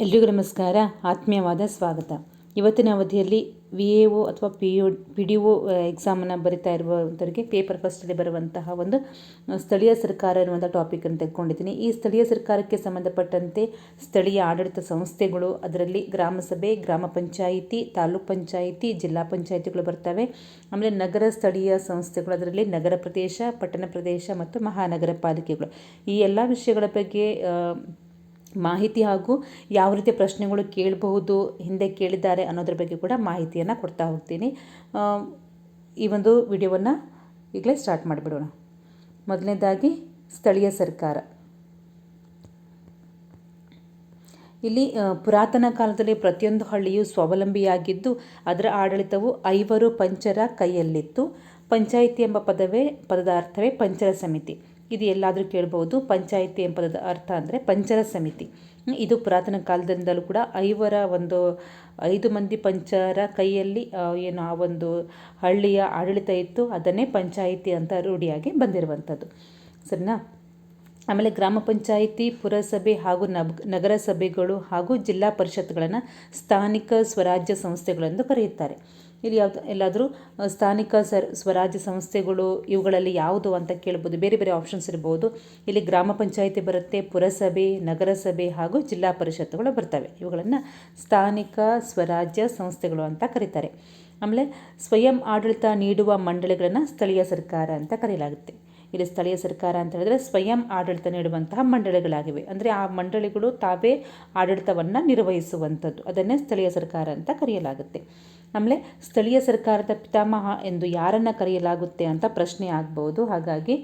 ಎಲ್ರಿಗೂ ನಮಸ್ಕಾರ. ಆತ್ಮೀಯವಾದ ಸ್ವಾಗತ. ಇವತ್ತಿನ ಅವಧಿಯಲ್ಲಿ ವಿ ಎ ಒ ಅಥವಾ P U P D O ಎಕ್ಸಾಮನ್ನು ಬರಿತಾ ಇರುವಂಥವರಿಗೆ ಪೇಪರ್ ಫಸ್ಟಲ್ಲಿ ಬರುವಂತಹ ಒಂದು ಸ್ಥಳೀಯ ಸರ್ಕಾರ ಎನ್ನುವಂಥ ಟಾಪಿಕನ್ನು ತೆಗೆದುಕೊಂಡಿದ್ದೀನಿ ಈ ಸ್ಥಳೀಯ ಸರ್ಕಾರಕ್ಕೆ ಸಂಬಂಧಪಟ್ಟಂತೆ ಸ್ಥಳೀಯ ಆಡಳಿತ ಸಂಸ್ಥೆಗಳು, ಅದರಲ್ಲಿ ಗ್ರಾಮಸಭೆ ಗ್ರಾಮ ಪಂಚಾಯಿತಿ, ತಾಲೂಕ್ ಪಂಚಾಯಿತಿ, ಜಿಲ್ಲಾ ಪಂಚಾಯಿತಿಗಳು ಬರ್ತವೆ. ಆಮೇಲೆ ನಗರ ಸ್ಥಳೀಯ ಸಂಸ್ಥೆಗಳು, ಅದರಲ್ಲಿ ನಗರ ಪ್ರದೇಶ, ಪಟ್ಟಣ ಪ್ರದೇಶ ಮತ್ತು ಮಹಾನಗರ ಪಾಲಿಕೆಗಳು. ಈ ಎಲ್ಲ ವಿಷಯಗಳ ಬಗ್ಗೆ ಮಾಹಿತಿ ಹಾಗೂ ಯಾವ ರೀತಿ ಪ್ರಶ್ನೆಗಳು ಕೇಳಬಹುದು, ಹಿಂದೆ ಕೇಳಿದ್ದಾರೆ ಅನ್ನೋದ್ರ ಬಗ್ಗೆ ಕೂಡ ಮಾಹಿತಿಯನ್ನು ಕೊಡ್ತಾ ಹೋಗ್ತೀನಿ. ಈ ಒಂದು ವಿಡಿಯೋವನ್ನು ಈಗಲೇ ಸ್ಟಾರ್ಟ್ ಮಾಡಿಬಿಡೋಣ. ಮೊದಲನೇದಾಗಿ, ಸ್ಥಳೀಯ ಸರ್ಕಾರ. ಇಲ್ಲಿ ಪುರಾತನ ಕಾಲದಲ್ಲಿ ಪ್ರತಿಯೊಂದು ಹಳ್ಳಿಯು ಸ್ವಾವಲಂಬಿಯಾಗಿದ್ದು, ಅದರ ಆಡಳಿತವು ಐವರು ಪಂಚರ ಕೈಯಲ್ಲಿತ್ತು. ಪಂಚಾಯಿತಿ ಎಂಬ ಪದವೇ, ಪದದ ಅರ್ಥವೇ ಪಂಚರ ಸಮಿತಿ. ಇದು ಎಲ್ಲಾದರೂ ಕೇಳ್ಬೋದು. ಪಂಚಾಯಿತಿ ಎಂಬುದರ ಅರ್ಥ ಅಂದರೆ ಪಂಚರ ಸಮಿತಿ. ಇದು ಪುರಾತನ ಕಾಲದಿಂದಲೂ ಕೂಡ ಐವರ ಒಂದು ಐದು ಮಂದಿ ಪಂಚರ ಕೈಯಲ್ಲಿ ಏನು ಆ ಒಂದು ಹಳ್ಳಿಯ ಆಡಳಿತ ಇತ್ತು. ಅದನ್ನೇ ಪಂಚಾಯಿತಿ ಅಂತ ರೂಢಿಯಾಗಿ ಬಂದಿರುವಂಥದ್ದು. ಸರಿನಾ? ಆಮೇಲೆ ಗ್ರಾಮ ಪಂಚಾಯಿತಿ, ಪುರಸಭೆ ಹಾಗೂ ನಗರಸಭೆಗಳು ಹಾಗೂ ಜಿಲ್ಲಾ ಪರಿಷತ್ಗಳನ್ನು ಸ್ಥಾನಿಕ ಸ್ವರಾಜ್ಯ ಸಂಸ್ಥೆಗಳೆಂದು ಕರೆಯುತ್ತಾರೆ. ಇಲ್ಲಿ ಯಾವ್ದು ಎಲ್ಲಾದರೂ ಸ್ಥಾನಿಕ ಸರ್, ಸ್ವರಾಜ್ಯ ಸಂಸ್ಥೆಗಳು ಇವುಗಳಲ್ಲಿ ಯಾವುದು ಅಂತ ಕೇಳ್ಬೋದು. ಬೇರೆ ಬೇರೆ ಆಪ್ಷನ್ಸ್ ಇರ್ಬೋದು. ಇಲ್ಲಿ ಗ್ರಾಮ ಪಂಚಾಯಿತಿ ಬರುತ್ತೆ, ಪುರಸಭೆ, ನಗರಸಭೆ ಹಾಗೂ ಜಿಲ್ಲಾ ಪರಿಷತ್ತುಗಳು ಬರ್ತವೆ. ಇವುಗಳನ್ನು ಸ್ಥಾನಿಕ ಸ್ವರಾಜ್ಯ ಸಂಸ್ಥೆಗಳು ಅಂತ ಕರೀತಾರೆ. ಆಮೇಲೆ ಸ್ವಯಂ ಆಡಳಿತ ನೀಡುವ ಮಂಡಳಿಗಳನ್ನು ಸ್ಥಳೀಯ ಸರ್ಕಾರ ಅಂತ ಕರೆಯಲಾಗುತ್ತೆ. ಇಲ್ಲಿ ಸ್ಥಳೀಯ ಸರ್ಕಾರ ಅಂತ ಹೇಳಿದ್ರೆ ಸ್ವಯಂ ಆಡಳಿತ ನೀಡುವಂತಹ ಮಂಡಳಿಗಳಾಗಿವೆ. ಅಂದರೆ ಆ ಮಂಡಳಿಗಳು ತಾವೇ ಆಡಳಿತವನ್ನು ನಿರ್ವಹಿಸುವಂಥದ್ದು. ಅದನ್ನೇ ಸ್ಥಳೀಯ ಸರ್ಕಾರ ಅಂತ ಕರೆಯಲಾಗುತ್ತೆ. ಆಮೇಲೆ ಸ್ಥಳೀಯ ಸರ್ಕಾರದ ಪಿತಾಮಹ ಎಂದು ಯಾರನ್ನು ಕರೆಯಲಾಗುತ್ತೆ ಅಂತ ಪ್ರಶ್ನೆ ಆಗ್ಬೋದು. ಹಾಗಾಗಿ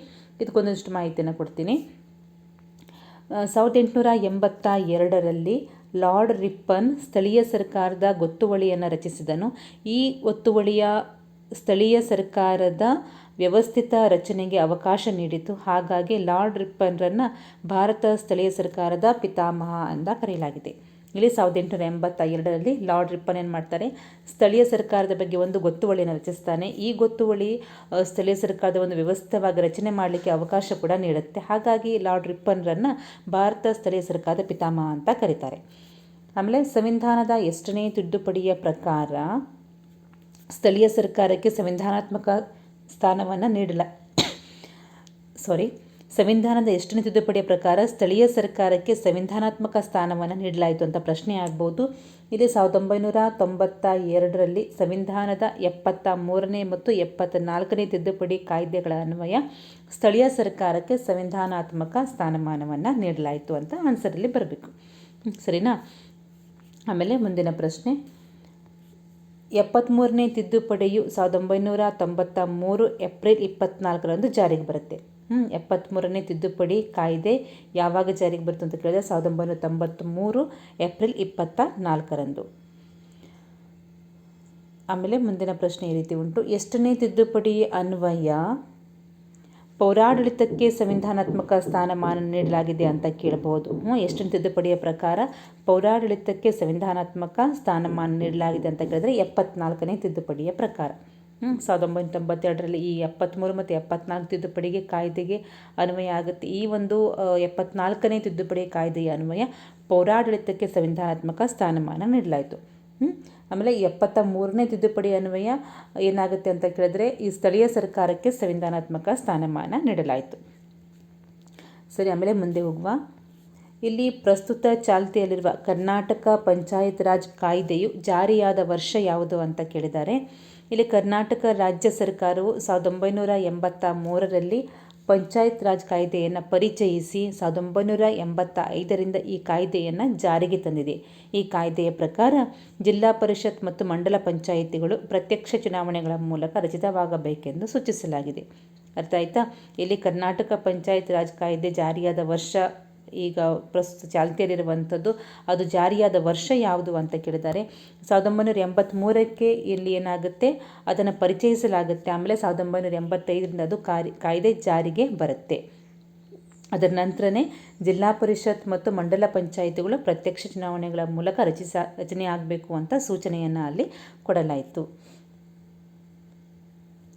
ಇದಕ್ಕೊಂದಷ್ಟು ಮಾಹಿತಿಯನ್ನು ಕೊಡ್ತೀನಿ. ಸಾವಿರದ ಎಂಟುನೂರ ಎಂಬತ್ತ ಎರಡರಲ್ಲಿ ಲಾರ್ಡ್ ರಿಪ್ಪನ್ ಸ್ಥಳೀಯ ಸರ್ಕಾರದ ಗೊತ್ತುವಳಿಯನ್ನು ರಚಿಸಿದನು. ಈ ಗೊತ್ತುವಳಿಯ ಸ್ಥಳೀಯ ಸರ್ಕಾರದ ವ್ಯವಸ್ಥಿತ ರಚನೆಗೆ ಅವಕಾಶ ನೀಡಿತು. ಹಾಗಾಗಿ ಲಾರ್ಡ್ ರಿಪ್ಪನ್ರನ್ನು ಭಾರತ ಸ್ಥಳೀಯ ಸರ್ಕಾರದ ಪಿತಾಮಹ ಅಂತ ಕರೆಯಲಾಗಿದೆ. ಇಲ್ಲಿ ಸಾವಿರದ ಎಂಟುನೂರ ಎಂಬತ್ತ ಎರಡರಲ್ಲಿ ಲಾರ್ಡ್ ರಿಪ್ಪನ್ ಏನು ಮಾಡ್ತಾರೆ? ಸ್ಥಳೀಯ ಸರ್ಕಾರದ ಬಗ್ಗೆ ಒಂದು ಗೊತ್ತುವಳಿಯನ್ನು ರಚಿಸ್ತಾನೆ. ಈ ಗೊತ್ತುವಳಿ ಸ್ಥಳೀಯ ಸರ್ಕಾರದ ಒಂದು ವ್ಯವಸ್ಥಿತವಾಗಿ ರಚನೆ ಮಾಡಲಿಕ್ಕೆ ಅವಕಾಶ ಕೂಡ ನೀಡುತ್ತೆ. ಹಾಗಾಗಿ ಲಾರ್ಡ್ ರಿಪ್ಪನ್ರನ್ನು ಭಾರತ ಸ್ಥಳೀಯ ಸರ್ಕಾರದ ಪಿತಾಮಹ ಅಂತ ಕರೀತಾರೆ. ಆಮೇಲೆ ಸಂವಿಧಾನದ ಎಷ್ಟನೇ ತಿದ್ದುಪಡಿಯ ಪ್ರಕಾರ ಸ್ಥಳೀಯ ಸರ್ಕಾರಕ್ಕೆ ಸಂವಿಧಾನಾತ್ಮಕ ಸ್ಥಾನವನ್ನು ನೀಡಲ. ಸಾರಿ ಸಂವಿಧಾನದ ಎಷ್ಟನೇ ತಿದ್ದುಪಡಿಯ ಪ್ರಕಾರ ಸ್ಥಳೀಯ ಸರ್ಕಾರಕ್ಕೆ ಸಂವಿಧಾನಾತ್ಮಕ ಸ್ಥಾನವನ್ನು ನೀಡಲಾಯಿತು ಅಂತ ಪ್ರಶ್ನೆ ಆಗ್ಬೋದು. ಇಲ್ಲಿ ಸಾವಿರದ ಒಂಬೈನೂರ ತೊಂಬತ್ತ ಎರಡರಲ್ಲಿ ಸಂವಿಧಾನದ ಎಪ್ಪತ್ತ ಮೂರನೇ ಮತ್ತು ಎಪ್ಪತ್ತ ನಾಲ್ಕನೇ ತಿದ್ದುಪಡಿ ಕಾಯ್ದೆಗಳ ಅನ್ವಯ ಸ್ಥಳೀಯ ಸರ್ಕಾರಕ್ಕೆ ಸಂವಿಧಾನಾತ್ಮಕ ಸ್ಥಾನಮಾನವನ್ನು ನೀಡಲಾಯಿತು ಅಂತ ಆನ್ಸರಲ್ಲಿ ಬರಬೇಕು. ಸರಿನಾ? ಆಮೇಲೆ ಮುಂದಿನ ಪ್ರಶ್ನೆ. ಎಪ್ಪತ್ತ್ಮೂರನೇ ತಿದ್ದುಪಡಿಯು ಸಾವಿರದ ಒಂಬೈನೂರ ತೊಂಬತ್ತ ಮೂರು ಏಪ್ರಿಲ್ ಇಪ್ಪತ್ತ್ನಾಲ್ಕರಂದು ಜಾರಿಗೆ ಬರುತ್ತೆ. ಎಪ್ಪತ್ತ್ಮೂರನೇ ತಿದ್ದುಪಡಿ ಕಾಯ್ದೆ ಯಾವಾಗ ಜಾರಿಗೆ ಬರುತ್ತೆ ಅಂತ ಕೇಳಿದ್ರೆ ಸಾವಿರದ ಒಂಬೈನೂರ ತೊಂಬತ್ತ್ಮೂರು ಏಪ್ರಿಲ್ ಇಪ್ಪತ್ತ ನಾಲ್ಕರಂದು. ಆಮೇಲೆ ಮುಂದಿನ ಪ್ರಶ್ನೆ ಈ ರೀತಿ ಉಂಟು. ಎಷ್ಟನೇ ತಿದ್ದುಪಡಿ ಅನ್ವಯ ಪೌರಾಡಳಿತಕ್ಕೆ ಸಂವಿಧಾನಾತ್ಮಕ ಸ್ಥಾನಮಾನ ನೀಡಲಾಗಿದೆ ಅಂತ ಕೇಳಬಹುದು. ಹ್ಞೂ ಎಷ್ಟನೇ ತಿದ್ದುಪಡಿಯ ಪ್ರಕಾರ ಪೌರಾಡಳಿತಕ್ಕೆ ಸಂವಿಧಾನಾತ್ಮಕ ಸ್ಥಾನಮಾನ ನೀಡಲಾಗಿದೆ ಅಂತ ಕೇಳಿದ್ರೆ ಎಪ್ಪತ್ನಾಲ್ಕನೇ ತಿದ್ದುಪಡಿಯ ಪ್ರಕಾರ. ಹ್ಞೂ ಸಾವಿರದ ಒಂಬೈನೂರ ತೊಂಬತ್ತೆರಡರಲ್ಲಿ ಈ ಎಪ್ಪತ್ತ್ಮೂರು ಮತ್ತು ಎಪ್ಪತ್ನಾಲ್ಕು ತಿದ್ದುಪಡಿಗೆ ಕಾಯ್ದೆಗೆ ಅನ್ವಯ ಆಗುತ್ತೆ. ಈ ಒಂದು ಎಪ್ಪತ್ನಾಲ್ಕನೇ ತಿದ್ದುಪಡಿ ಕಾಯ್ದೆಯ ಅನ್ವಯ ಪೌರಾಡಳಿತಕ್ಕೆ ಸಂವಿಧಾನಾತ್ಮಕ ಸ್ಥಾನಮಾನ ನೀಡಲಾಯಿತು. ಆಮೇಲೆ ಎಪ್ಪತ್ತ ಮೂರನೇ ತಿದ್ದುಪಡಿ ಅನ್ವಯ ಏನಾಗುತ್ತೆ ಅಂತ ಕೇಳಿದ್ರೆ ಈ ಸ್ಥಳೀಯ ಸರ್ಕಾರಕ್ಕೆ ಸಂವಿಧಾನಾತ್ಮಕ ಸ್ಥಾನಮಾನ ನೀಡಲಾಯಿತು. ಸರಿ, ಆಮೇಲೆ ಮುಂದೆ ಹೋಗುವ. ಇಲ್ಲಿ ಪ್ರಸ್ತುತ ಚಾಲ್ತಿಯಲ್ಲಿರುವ ಕರ್ನಾಟಕ ಪಂಚಾಯತ್ ರಾಜ್ ಕಾಯ್ದೆಯು ಜಾರಿಯಾದ ವರ್ಷ ಯಾವುದು ಅಂತ ಕೇಳಿದ್ದಾರೆ. ಇಲ್ಲಿ ಕರ್ನಾಟಕ ರಾಜ್ಯ ಸರ್ಕಾರವು ಸಾವಿರದ ಒಂಬೈನೂರ ಎಂಬತ್ತ ಮೂರರಲ್ಲಿ ಪಂಚಾಯತ್ ರಾಜ್ ಕಾಯ್ದೆಯನ್ನು ಪರಿಚಯಿಸಿ ಸಾವಿರದ ಒಂಬೈನೂರ ಎಂಬತ್ತ ಐದರಿಂದ ಈ ಕಾಯ್ದೆಯನ್ನು ಜಾರಿಗೆ ತಂದಿದೆ. ಈ ಕಾಯ್ದೆಯ ಪ್ರಕಾರ ಜಿಲ್ಲಾ ಪರಿಷತ್ ಮತ್ತು ಮಂಡಲ ಪಂಚಾಯಿತಿಗಳು ಪ್ರತ್ಯಕ್ಷ ಚುನಾವಣೆಗಳ ಮೂಲಕ ರಚಿತವಾಗಬೇಕೆಂದು ಸೂಚಿಸಲಾಗಿದೆ. ಅರ್ಥ ಆಯ್ತಾ? ಇಲ್ಲಿ ಕರ್ನಾಟಕ ಪಂಚಾಯತ್ ರಾಜ್ ಕಾಯ್ದೆ ಜಾರಿಯಾದ ವರ್ಷ ಈಗ ಪ್ರಸ್ತುತ ಚಾಲ್ತಿಯಲ್ಲಿರುವಂಥದ್ದು, ಅದು ಜಾರಿಯಾದ ವರ್ಷ ಯಾವುದು ಅಂತ ಕೇಳಿದ್ದಾರೆ. ಸಾವಿರದ ಒಂಬೈನೂರ ಎಂಬತ್ತ್ಮೂರಕ್ಕೆ ಇಲ್ಲಿ ಏನಾಗುತ್ತೆ? ಅದನ್ನು ಪರಿಚಯಿಸಲಾಗುತ್ತೆ. ಆಮೇಲೆ ಸಾವಿರದ ಒಂಬೈನೂರ ಎಂಬತ್ತೈದರಿಂದ ಅದು ಕಾರಿ ಕಾಯ್ದೆ ಜಾರಿಗೆ ಬರುತ್ತೆ. ಅದರ ನಂತರನೇ ಜಿಲ್ಲಾ ಪರಿಷತ್ ಮತ್ತು ಮಂಡಲ ಪಂಚಾಯಿತಿಗಳು ಪ್ರತ್ಯಕ್ಷ ಚುನಾವಣೆಗಳ ಮೂಲಕ ರಚಿಸ, ರಚನೆ ಆಗಬೇಕು ಅಂತ ಸೂಚನೆಯನ್ನು ಅಲ್ಲಿ ಕೊಡಲಾಯಿತು.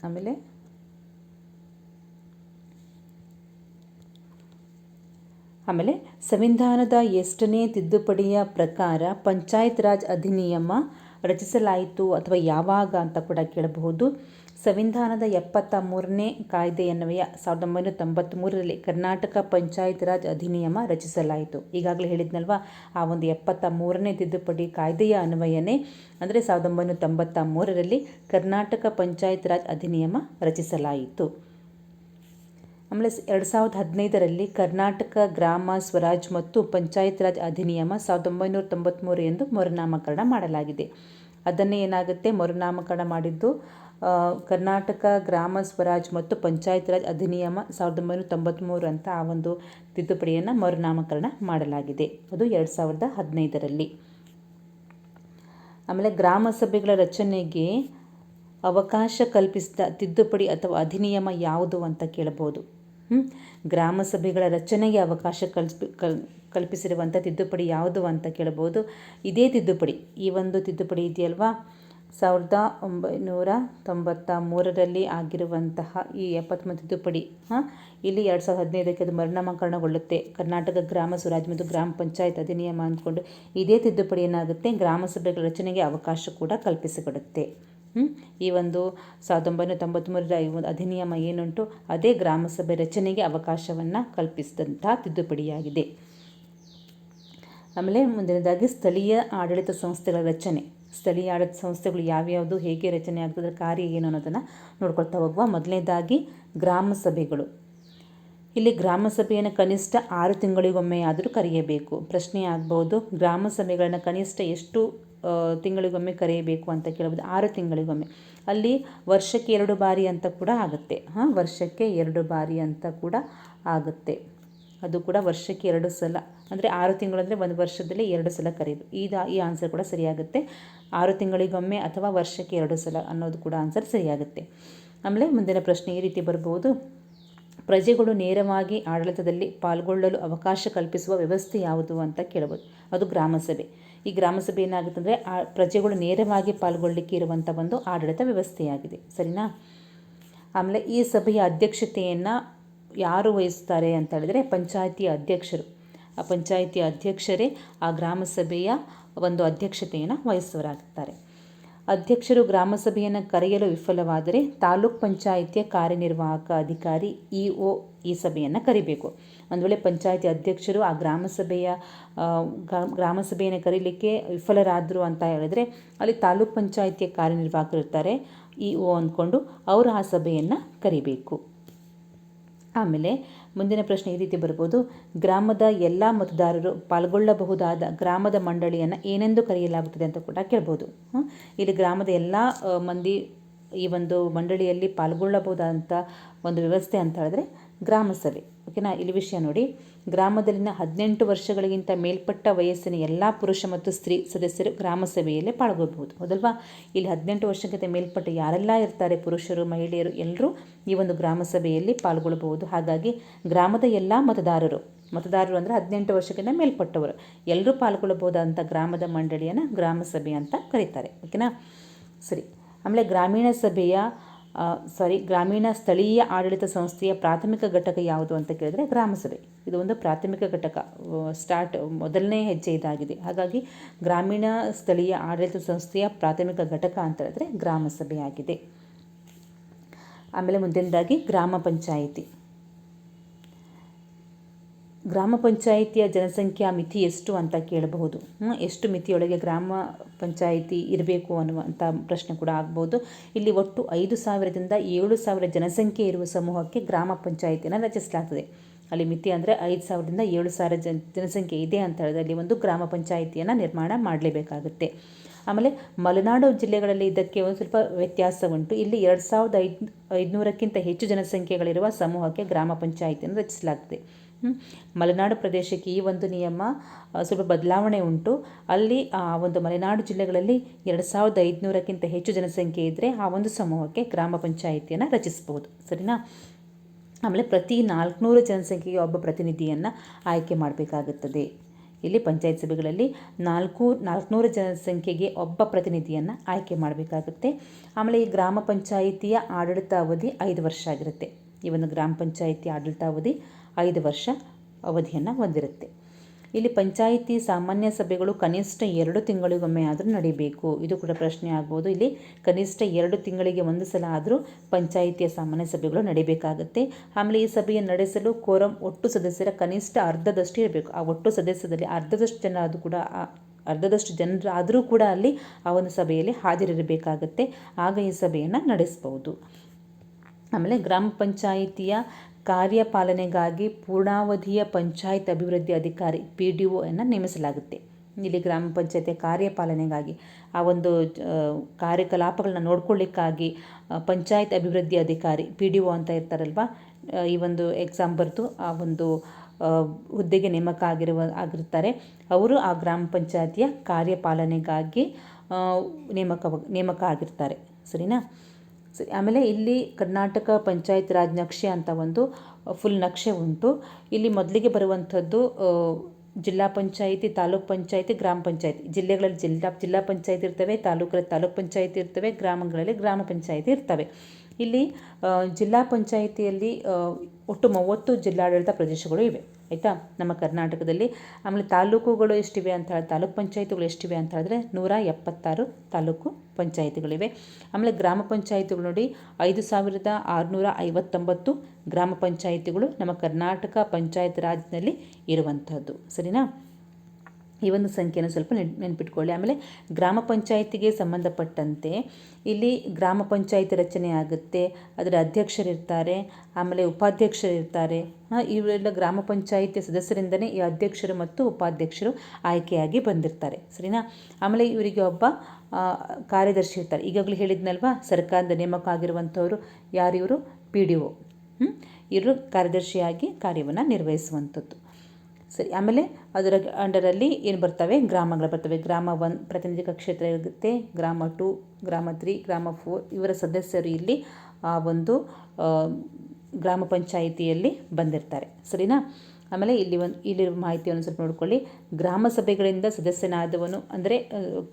ಆಮೇಲೆ ಆಮೇಲೆ ಸಂವಿಧಾನದ ಎಷ್ಟನೇ ತಿದ್ದುಪಡಿಯ ಪ್ರಕಾರ ಪಂಚಾಯತ್ ರಾಜ್ ಅಧಿನಿಯಮ ರಚಿಸಲಾಯಿತು ಅಥವಾ ಯಾವಾಗ ಅಂತ ಕೂಡ ಕೇಳಬಹುದು. ಸಂವಿಧಾನದ ಎಪ್ಪತ್ತ ಮೂರನೇ ಕಾಯ್ದೆಯನ್ವಯ ಸಾವಿರದ ಒಂಬೈನೂರ ತೊಂಬತ್ತ್ಮೂರರಲ್ಲಿ ಕರ್ನಾಟಕ ಪಂಚಾಯತ್ ರಾಜ್ ಅಧಿನಿಯಮ ರಚಿಸಲಾಯಿತು. ಈಗಾಗಲೇ ಹೇಳಿದ್ನಲ್ವಾ, ಆ ಒಂದು ಎಪ್ಪತ್ತ ಮೂರನೇ ತಿದ್ದುಪಡಿ ಕಾಯ್ದೆಯ ಅನ್ವಯನೇ ಅಂದರೆ ಸಾವಿರದ ಒಂಬೈನೂರ ತೊಂಬತ್ತ ಮೂರರಲ್ಲಿ ಕರ್ನಾಟಕ ಪಂಚಾಯತ್ ರಾಜ್ ಅಧಿನಿಯಮ ರಚಿಸಲಾಯಿತು. ಆಮೇಲೆ ಎರಡು ಸಾವಿರದ ಹದಿನೈದರಲ್ಲಿ ಕರ್ನಾಟಕ ಗ್ರಾಮ, ಸ್ವರಾಜ್ ಮತ್ತು ಪಂಚಾಯತ್ ರಾಜ್ ಅಧಿನಿಯಮ ಸಾವಿರದ ಒಂಬೈನೂರ ತೊಂಬತ್ತ್ಮೂರು ಎಂದು ಮರುನಾಮಕರಣ ಮಾಡಲಾಗಿದೆ. ಅದನ್ನೇ ಏನಾಗುತ್ತೆ? ಮರುನಾಮಕರಣ ಮಾಡಿದ್ದು ಕರ್ನಾಟಕ ಗ್ರಾಮ, ಸ್ವರಾಜ್ ಮತ್ತು ಪಂಚಾಯತ್ ರಾಜ್ ಅಧಿನಿಯಮ ಸಾವಿರದ ಒಂಬೈನೂರ ತೊಂಬತ್ತ್ಮೂರು ಅಂತ ಆ ಒಂದು ತಿದ್ದುಪಡಿಯನ್ನು ಮರುನಾಮಕರಣ ಮಾಡಲಾಗಿದೆ. ಅದು ಎರಡು ಸಾವಿರದ ಹದಿನೈದರಲ್ಲಿ. ಆಮೇಲೆ ಗ್ರಾಮ ಸಭೆಗಳ ರಚನೆಗೆ ಅವಕಾಶ ಕಲ್ಪಿಸಿದ ತಿದ್ದುಪಡಿ ಅಥವಾ ಅಧಿನಿಯಮ ಯಾವುದು ಅಂತ ಕೇಳಬಹುದು. ಗ್ರಾಮ ಸಭೆಗಳ ರಚನೆಗೆ ಅವಕಾಶ ಕಲ್ಪಿ, ಕಲ್ ಕಲ್ಪಿಸಿರುವಂಥ ತಿದ್ದುಪಡಿ ಯಾವುದು ಅಂತ ಕೇಳಬಹುದು ಇದೇ ತಿದ್ದುಪಡಿ. ಈ ಒಂದು ತಿದ್ದುಪಡಿ ಇದೆಯಲ್ವಾ? ಸಾವಿರದ ಒಂಬೈನೂರ ತೊಂಬತ್ತ ಮೂರರಲ್ಲಿ ಆಗಿರುವಂತಹ ಈ ಎಪ್ಪತ್ತ್ಮೂರು ತಿದ್ದುಪಡಿ, ಹಾಂ? ಇಲ್ಲಿ ಎರಡು ಸಾವಿರದ ಹದಿನೈದಕ್ಕೆ ಅದು ಮರುನಾಮಕರಣಗೊಳ್ಳುತ್ತೆ ಕರ್ನಾಟಕ ಗ್ರಾಮ ಸ್ವರಾಜ್ ಮತ್ತು ಗ್ರಾಮ ಪಂಚಾಯತ್ ಅಧಿನಿಯಮ ಅಂದ್ಕೊಂಡು ಇದೇ ತಿದ್ದುಪಡಿ ಏನಾಗುತ್ತೆ ಗ್ರಾಮ ಸಭೆಗಳ ರಚನೆಗೆ ಅವಕಾಶ ಕೂಡ ಕಲ್ಪಿಸಿಕೊಡುತ್ತೆ. ಈ ಒಂದು ಸಾವಿರದ ಒಂಬೈನೂರ ತೊಂಬತ್ತ್ಮೂರರ ಈ ಒಂದು ಅಧಿನಿಯಮ ಏನುಂಟು? ಅದೇ ಗ್ರಾಮಸಭೆ ರಚನೆಗೆ ಅವಕಾಶವನ್ನು ಕಲ್ಪಿಸಿದಂಥ ತಿದ್ದುಪಡಿಯಾಗಿದೆ. ಆಮೇಲೆ ಮುಂದಿನದಾಗಿ ಸ್ಥಳೀಯ ಆಡಳಿತ ಸಂಸ್ಥೆಗಳ ರಚನೆ. ಸ್ಥಳೀಯ ಆಡಳಿತ ಸಂಸ್ಥೆಗಳು ಯಾವ್ಯಾವುದು, ಹೇಗೆ ರಚನೆ ಆಗ್ತದೆ ಕಾರ್ಯ ಏನು ಅನ್ನೋದನ್ನು ನೋಡ್ಕೊಳ್ತಾ ಹೋಗುವ ಮೊದಲನೇದಾಗಿ ಗ್ರಾಮ ಸಭೆಗಳು ಇಲ್ಲಿ ಗ್ರಾಮ ಸಭೆಯನ್ನು ಕನಿಷ್ಠ ಆರು ತಿಂಗಳಿಗೊಮ್ಮೆ ಆದರೂ ಕರೆಯಬೇಕು. ಪ್ರಶ್ನೆ ಆಗ್ಬೋದು ಗ್ರಾಮ ಸಭೆಗಳನ್ನು ಕನಿಷ್ಠ ಎಷ್ಟು ತಿಂಗಳಿಗೊಮ್ಮೆ ಕರೆಯಬೇಕು ಅಂತ ಕೇಳಬಹುದು. ಆರು ತಿಂಗಳಿಗೊಮ್ಮೆ. ಅಲ್ಲಿ ವರ್ಷಕ್ಕೆ ಎರಡು ಬಾರಿ ಅಂತ ಕೂಡ ಆಗುತ್ತೆ. ಹಾಂ, ವರ್ಷಕ್ಕೆ ಎರಡು ಬಾರಿ ಅಂತ ಕೂಡ ಆಗುತ್ತೆ. ಅದು ಕೂಡ ವರ್ಷಕ್ಕೆ ಎರಡು ಸಲ. ಅಂದರೆ ಆರು ತಿಂಗಳು ಅಂದರೆ ಒಂದು ವರ್ಷದಲ್ಲಿ ಎರಡು ಸಲ ಕರೆಯೋದು. ಇದು ಈ ಆನ್ಸರ್ ಕೂಡ ಸರಿಯಾಗುತ್ತೆ. ಆರು ತಿಂಗಳಿಗೊಮ್ಮೆ ಅಥವಾ ವರ್ಷಕ್ಕೆ ಎರಡು ಸಲ ಅನ್ನೋದು ಕೂಡ ಆನ್ಸರ್ ಸರಿಯಾಗುತ್ತೆ. ಆಮೇಲೆ ಮುಂದಿನ ಪ್ರಶ್ನೆ ಈ ರೀತಿ ಬರ್ಬೋದು. ಪ್ರಜೆಗಳು ನೇರವಾಗಿ ಆಡಳಿತದಲ್ಲಿ ಪಾಲ್ಗೊಳ್ಳಲು ಅವಕಾಶ ಕಲ್ಪಿಸುವ ವ್ಯವಸ್ಥೆ ಯಾವುದು ಅಂತ ಕೇಳಬಹುದು. ಅದು ಗ್ರಾಮಸಭೆ ಈ ಗ್ರಾಮಸಭೆ ಏನಾಗುತ್ತೆ ಆ ಪ್ರಜೆಗಳು ನೇರವಾಗಿ ಪಾಲ್ಗೊಳ್ಳಲಿಕ್ಕೆ ಇರುವಂಥ ಒಂದು ಆಡಳಿತ ವ್ಯವಸ್ಥೆಯಾಗಿದೆ. ಸರಿನಾ? ಆಮೇಲೆ ಈ ಸಭೆಯ ಅಧ್ಯಕ್ಷತೆಯನ್ನು ಯಾರು ವಹಿಸ್ತಾರೆ ಅಂತ ಹೇಳಿದರೆ, ಪಂಚಾಯಿತಿ ಅಧ್ಯಕ್ಷರು. ಆ ಪಂಚಾಯಿತಿ ಅಧ್ಯಕ್ಷರೇ ಆ ಗ್ರಾಮಸಭೆಯ ಒಂದು ಅಧ್ಯಕ್ಷತೆಯನ್ನು ವಹಿಸುವರಾಗುತ್ತಾರೆ ಅಧ್ಯಕ್ಷರು ಗ್ರಾಮಸಭೆಯನ್ನು ಕರೆಯಲು ವಿಫಲವಾದರೆ ತಾಲೂಕ್ ಪಂಚಾಯಿತಿಯ ಕಾರ್ಯನಿರ್ವಾಹಕ ಅಧಿಕಾರಿ ಇ ಈ ಸಭೆಯನ್ನು ಕರಿಬೇಕು. ಒಂದು ವೇಳೆ ಪಂಚಾಯಿತಿ ಅಧ್ಯಕ್ಷರು ಆ ಗ್ರಾಮಸಭೆಯ ಗ್ರಾಮಸಭೆಯನ್ನು ಕರೀಲಿಕ್ಕೆ ವಿಫಲರಾದರು ಅಂತ ಹೇಳಿದ್ರೆ ಅಲ್ಲಿ ತಾಲೂಕ್ ಪಂಚಾಯಿತಿಯ ಕಾರ್ಯನಿರ್ವಾಹಕರು ಇರ್ತಾರೆ ಇ ಒ ಅಂದ್ಕೊಂಡು ಅವರು ಆ ಸಭೆಯನ್ನು ಕರಿಬೇಕು. ಆಮೇಲೆ ಮುಂದಿನ ಪ್ರಶ್ನೆ ಈ ರೀತಿ ಬರ್ಬೋದು. ಗ್ರಾಮದ ಎಲ್ಲ ಮತದಾರರು ಪಾಲ್ಗೊಳ್ಳಬಹುದಾದ ಗ್ರಾಮದ ಮಂಡಳಿಯನ್ನು ಏನೆಂದು ಕರೆಯಲಾಗುತ್ತದೆ ಅಂತ ಕೂಡ ಕೇಳ್ಬೋದು. ಇಲ್ಲಿ ಗ್ರಾಮದ ಎಲ್ಲ ಮಂದಿ ಈ ಒಂದು ಮಂಡಳಿಯಲ್ಲಿ ಪಾಲ್ಗೊಳ್ಳಬಹುದಾದಂಥ ಒಂದು ವ್ಯವಸ್ಥೆ ಅಂತ ಹೇಳಿದ್ರೆ ಗ್ರಾಮಸಭೆ. ಓಕೆನಾ. ಇಲ್ಲಿ ವಿಷಯ ನೋಡಿ. ಗ್ರಾಮದಲ್ಲಿನ ಹದಿನೆಂಟು ವರ್ಷಗಳಿಗಿಂತ ಮೇಲ್ಪಟ್ಟ ವಯಸ್ಸಿನ ಎಲ್ಲ ಪುರುಷ ಮತ್ತು ಸ್ತ್ರೀ ಸದಸ್ಯರು ಗ್ರಾಮ ಸಭೆಯಲ್ಲಿ ಪಾಲ್ಗೊಳ್ಬಹುದು. ಹೌದಲ್ವಾ ಇಲ್ಲಿ ಹದಿನೆಂಟು ವರ್ಷಕ್ಕಿಂತ ಮೇಲ್ಪಟ್ಟ ಯಾರೆಲ್ಲ ಇರ್ತಾರೆ? ಪುರುಷರು, ಮಹಿಳೆಯರು, ಎಲ್ಲರೂ ಈ ಒಂದು ಗ್ರಾಮ ಸಭೆಯಲ್ಲಿ ಪಾಲ್ಗೊಳ್ಳಬಹುದು ಹಾಗಾಗಿ ಗ್ರಾಮದ ಎಲ್ಲ ಮತದಾರರು ಮತದಾರರು ಅಂದರೆ ಹದಿನೆಂಟು ವರ್ಷಕ್ಕಿಂತ ಮೇಲ್ಪಟ್ಟವರು, ಎಲ್ಲರೂ ಪಾಲ್ಗೊಳ್ಳಬಹುದಾದಂಥ ಗ್ರಾಮದ ಮಂಡಳಿಯನ್ನು ಗ್ರಾಮ ಸಭೆ ಅಂತ ಕರೀತಾರೆ. ಓಕೆನಾ? ಸರಿ. ಆಮೇಲೆ ಗ್ರಾಮೀಣ ಸಭೆಯ ಸಾರಿ ಗ್ರಾಮೀಣ ಸ್ಥಳೀಯ ಆಡಳಿತ ಸಂಸ್ಥೆಯ ಪ್ರಾಥಮಿಕ ಘಟಕ ಯಾವುದು ಅಂತ ಕೇಳಿದ್ರೆ ಗ್ರಾಮಸಭೆ ಇದು ಒಂದು ಪ್ರಾಥಮಿಕ ಘಟಕ. ಸ್ಟಾರ್ಟ್ ಮೊದಲನೇ ಹೆಜ್ಜೆ ಇದಾಗಿದೆ. ಹಾಗಾಗಿ ಗ್ರಾಮೀಣ ಸ್ಥಳೀಯ ಆಡಳಿತ ಸಂಸ್ಥೆಯ ಪ್ರಾಥಮಿಕ ಘಟಕ ಅಂತ ಹೇಳಿದ್ರೆ ಗ್ರಾಮಸಭೆ ಆಗಿದೆ ಆಮೇಲೆ ಮುಂದಿನದಾಗಿ ಗ್ರಾಮ ಪಂಚಾಯಿತಿ. ಗ್ರಾಮ ಪಂಚಾಯಿತಿಯ ಜನಸಂಖ್ಯಾ ಮಿತಿ ಎಷ್ಟು ಅಂತ ಕೇಳಬಹುದು. ಎಷ್ಟು ಮಿತಿಯೊಳಗೆ ಗ್ರಾಮ ಪಂಚಾಯಿತಿ ಇರಬೇಕು ಅನ್ನುವಂಥ ಪ್ರಶ್ನೆ ಕೂಡ ಆಗ್ಬೋದು. ಇಲ್ಲಿ ಒಟ್ಟು ಐದು ಸಾವಿರದಿಂದ ಏಳು ಸಾವಿರ ಜನಸಂಖ್ಯೆ ಇರುವ ಸಮೂಹಕ್ಕೆ ಗ್ರಾಮ ಪಂಚಾಯಿತಿಯನ್ನು ರಚಿಸಲಾಗ್ತದೆ. ಅಲ್ಲಿ ಮಿತಿ ಅಂದರೆ ಐದು ಸಾವಿರದಿಂದ ಏಳು ಸಾವಿರ ಜನ, ಜನಸಂಖ್ಯೆ ಇದೆ ಅಂತ ಹೇಳಿದ್ರೆ ಅಲ್ಲಿ ಒಂದು ಗ್ರಾಮ ಪಂಚಾಯಿತಿಯನ್ನು ನಿರ್ಮಾಣ ಮಾಡಲೇಬೇಕಾಗುತ್ತೆ. ಆಮೇಲೆ ಮಲೆನಾಡು ಜಿಲ್ಲೆಗಳಲ್ಲಿ ಇದಕ್ಕೆ ಒಂದು ಸ್ವಲ್ಪ ವ್ಯತ್ಯಾಸ ಉಂಟು. ಇಲ್ಲಿ ಎರಡು ಸಾವಿರದ ಐದು, ಐದುನೂರಕ್ಕಿಂತ ಹೆಚ್ಚು ಜನಸಂಖ್ಯೆಗಳಿರುವ ಸಮೂಹಕ್ಕೆ ಗ್ರಾಮ ಪಂಚಾಯಿತಿಯನ್ನು ರಚಿಸಲಾಗ್ತದೆ. ಮಲೆನಾಡು ಪ್ರದೇಶಕ್ಕೆ ಈ ಒಂದು ನಿಯಮ ಸ್ವಲ್ಪ ಬದಲಾವಣೆ ಉಂಟು. ಅಲ್ಲಿ, ಆ, ಒಂದು ಮಲೆನಾಡು ಜಿಲ್ಲೆಗಳಲ್ಲಿ ಎರಡು ಸಾವಿರದ ಐದುನೂರಕ್ಕಿಂತ ಹೆಚ್ಚು ಜನಸಂಖ್ಯೆ ಇದ್ದರೆ ಆ ಒಂದು ಸಮೂಹಕ್ಕೆ ಗ್ರಾಮ ಪಂಚಾಯಿತಿಯನ್ನು ರಚಿಸ್ಬೋದು ಸರಿನಾ? ಆಮೇಲೆ ಪ್ರತಿ ನಾಲ್ಕುನೂರು ಜನಸಂಖ್ಯೆಗೆ ಒಬ್ಬ ಪ್ರತಿನಿಧಿಯನ್ನು ಆಯ್ಕೆ ಮಾಡಬೇಕಾಗುತ್ತದೆ. ಇಲ್ಲಿ ಪಂಚಾಯತ್ ಸಭೆಗಳಲ್ಲಿ ನಾಲ್ಕು, ನಾಲ್ಕುನೂರು ಜನಸಂಖ್ಯೆಗೆ ಒಬ್ಬ ಪ್ರತಿನಿಧಿಯನ್ನು ಆಯ್ಕೆ ಮಾಡಬೇಕಾಗುತ್ತೆ. ಆಮೇಲೆ ಈ ಗ್ರಾಮ ಪಂಚಾಯಿತಿಯ ಆಡಳಿತ ಅವಧಿ ಐದು ವರ್ಷ ಆಗಿರುತ್ತೆ. ಈ ಒಂದು ಗ್ರಾಮ ಪಂಚಾಯಿತಿ ಆಡಳಿತಾವಧಿ ಐದು ವರ್ಷ ಅವಧಿಯನ್ನು ಹೊಂದಿರುತ್ತೆ. ಇಲ್ಲಿ ಪಂಚಾಯಿತಿ ಸಾಮಾನ್ಯ ಸಭೆಗಳು ಕನಿಷ್ಠ ಎರಡು ತಿಂಗಳಿಗೊಮ್ಮೆ ಆದರೂ ನಡಿಬೇಕು. ಇದು ಕೂಡ ಪ್ರಶ್ನೆ ಆಗ್ಬೋದು. ಇಲ್ಲಿ ಕನಿಷ್ಠ ಎರಡು ತಿಂಗಳಿಗೆ ಒಂದು ಸಲ ಆದರೂ ಪಂಚಾಯಿತಿಯ ಸಾಮಾನ್ಯ ಸಭೆಗಳು ನಡಿಬೇಕಾಗುತ್ತೆ. ಆಮೇಲೆ ಈ ಸಭೆಯನ್ನು ನಡೆಸಲು ಕೋರಂ ಒಟ್ಟು ಸದಸ್ಯರ ಕನಿಷ್ಠ ಅರ್ಧದಷ್ಟು ಇರಬೇಕು. ಆ ಒಟ್ಟು ಸದಸ್ಯದಲ್ಲಿ ಅರ್ಧದಷ್ಟು ಜನ ಅದು ಕೂಡ ಅರ್ಧದಷ್ಟು ಜನರಾದರೂ ಕೂಡ ಅಲ್ಲಿ ಆ ಒಂದು ಸಭೆಯಲ್ಲಿ ಹಾಜರಿರಬೇಕಾಗತ್ತೆ. ಆಗ ಈ ಸಭೆಯನ್ನು ನಡೆಸ್ಬೋದು. ಆಮೇಲೆ ಗ್ರಾಮ ಪಂಚಾಯಿತಿಯ ಕಾರ್ಯಪಾಲನೆಗಾಗಿ ಪೂರ್ಣಾವಧಿಯ ಪಂಚಾಯತ್ ಅಭಿವೃದ್ಧಿ ಅಧಿಕಾರಿ ಪಿ ಡಿ ಒಯನ್ನು ನೇಮಿಸಲಾಗುತ್ತೆ. ಇಲ್ಲಿ ಗ್ರಾಮ ಪಂಚಾಯತಿ ಕಾರ್ಯಪಾಲನೆಗಾಗಿ ಆ ಒಂದು ಕಾರ್ಯಕಲಾಪಗಳನ್ನ ನೋಡ್ಕೊಳ್ಳಿಕ್ಕಾಗಿ ಪಂಚಾಯತ್ ಅಭಿವೃದ್ಧಿ ಅಧಿಕಾರಿ ಪಿ ಡಿ ಒ ಅಂತ ಇರ್ತಾರಲ್ವ ಈ ಒಂದು ಎಕ್ಸಾಮ್ ಬರೆದು ಆ ಒಂದು ಹುದ್ದೆಗೆ ನೇಮಕ ಆಗಿರುವ, ಆಗಿರ್ತಾರೆ. ಅವರು ಆ ಗ್ರಾಮ ಪಂಚಾಯತಿಯ ಕಾರ್ಯಪಾಲನೆಗಾಗಿ ನೇಮಕ ನೇಮಕ ಆಗಿರ್ತಾರೆ. ಸರಿನಾ? ಸರಿ, ಆಮೇಲೆ ಇಲ್ಲಿ ಕರ್ನಾಟಕ ಪಂಚಾಯತ್ ರಾಜ್ ನಕ್ಷೆ ಅಂತ ಒಂದು ಫುಲ್ ನಕ್ಷೆ ಉಂಟು. ಇಲ್ಲಿ ಮೊದಲಿಗೆ ಬರುವಂಥದ್ದು ಜಿಲ್ಲಾ ಪಂಚಾಯಿತಿ, ತಾಲೂಕ್ ಪಂಚಾಯಿತಿ, ಗ್ರಾಮ ಪಂಚಾಯಿತಿ. ಜಿಲ್ಲೆಗಳಲ್ಲಿ ಜಿಲ್ಲಾ ಜಿಲ್ಲಾ ಪಂಚಾಯತಿ ಇರ್ತವೆ, ತಾಲೂಕಲ್ಲಿ ತಾಲೂಕು ಪಂಚಾಯಿತಿ ಇರ್ತವೆ, ಗ್ರಾಮಗಳಲ್ಲಿ ಗ್ರಾಮ ಪಂಚಾಯಿತಿ ಇರ್ತವೆ. ಇಲ್ಲಿ ಜಿಲ್ಲಾ ಪಂಚಾಯಿತಿಯಲ್ಲಿ ಒಟ್ಟು ಮೂವತ್ತು ಜಿಲ್ಲಾಡಳಿತ ಪ್ರದೇಶಗಳು ಇವೆ. ಆಯಿತಾ? ನಮ್ಮ ಕರ್ನಾಟಕದಲ್ಲಿ ಆಮೇಲೆ ತಾಲೂಕುಗಳು ಎಷ್ಟಿವೆ ಅಂತ ಹೇಳಿ, ತಾಲೂಕು ಪಂಚಾಯಿತಿಗಳು ಎಷ್ಟಿವೆ ಅಂತ ಹೇಳಿದ್ರೆ ನೂರ ಎಪ್ಪತ್ತಾರು ತಾಲೂಕು ಪಂಚಾಯಿತಿಗಳಿವೆ. ಆಮೇಲೆ ಗ್ರಾಮ ಪಂಚಾಯಿತಿಗಳು ನೋಡಿ, ಐದು ಸಾವಿರದ ಆರುನೂರ ಐವತ್ತೊಂಬತ್ತು ಗ್ರಾಮ ಪಂಚಾಯಿತಿಗಳು ನಮ್ಮ ಕರ್ನಾಟಕ ಪಂಚಾಯತ್ ರಾಜ್ನಲ್ಲಿ ಇರುವಂಥದ್ದು. ಸರಿನಾ? ಈ ಒಂದು ಸಂಖ್ಯೆಯನ್ನು ಸ್ವಲ್ಪ ನೆನ್, ನೆನ್ಪಿಟ್ಕೊಳ್ಳಿ. ಆಮೇಲೆ ಗ್ರಾಮ ಪಂಚಾಯಿತಿಗೆ ಸಂಬಂಧಪಟ್ಟಂತೆ ಇಲ್ಲಿ ಗ್ರಾಮ ಪಂಚಾಯಿತಿ ರಚನೆ ಆಗುತ್ತೆ, ಅದರ ಅಧ್ಯಕ್ಷರಿರ್ತಾರೆ, ಆಮೇಲೆ ಉಪಾಧ್ಯಕ್ಷರಿರ್ತಾರೆ. ಇವರೆಲ್ಲ ಗ್ರಾಮ ಪಂಚಾಯಿತಿ ಸದಸ್ಯರಿಂದನೇ ಈ ಅಧ್ಯಕ್ಷರು ಮತ್ತು ಉಪಾಧ್ಯಕ್ಷರು ಆಯ್ಕೆಯಾಗಿ ಬಂದಿರ್ತಾರೆ. ಸರಿನಾ? ಆಮೇಲೆ ಇವರಿಗೆ ಒಬ್ಬ ಕಾರ್ಯದರ್ಶಿ ಇರ್ತಾರೆ. ಈಗಾಗಲೇ ಹೇಳಿದ್ನಲ್ವಾ, ಸರ್ಕಾರದ ನೇಮಕ ಆಗಿರುವಂಥವರು ಯಾರಿವರು? P D O. ಇವರು ಕಾರ್ಯದರ್ಶಿಯಾಗಿ ಕಾರ್ಯವನ್ನು ನಿರ್ವಹಿಸುವಂಥದ್ದು. ಸರಿ, ಆಮೇಲೆ ಅದರ ಅಂಡರಲ್ಲಿ ಏನು ಬರ್ತವೆ? ಗ್ರಾಮಗಳು ಬರ್ತವೆ. ಗ್ರಾಮ ಒನ್ ಪ್ರತಿನಿಧಿಕ ಕ್ಷೇತ್ರ ಇರುತ್ತೆ. ಗ್ರಾಮ ಟು, ಗ್ರಾಮ ತ್ರೀ, ಗ್ರಾಮ ಫೋರ್ ಇವರ ಸದಸ್ಯರು ಇಲ್ಲಿ ಆ ಒಂದು ಗ್ರಾಮ ಪಂಚಾಯಿತಿಯಲ್ಲಿ ಬಂದಿರ್ತಾರೆ. ಸರಿನಾ? ಆಮೇಲೆ ಇಲ್ಲಿ ಒಂದು, ಇಲ್ಲಿರುವ ಮಾಹಿತಿಯನ್ನು ಸ್ವಲ್ಪ ನೋಡ್ಕೊಳ್ಳಿ. ಗ್ರಾಮ ಸಭೆಗಳಿಂದ ಸದಸ್ಯನಾದವನು, ಅಂದರೆ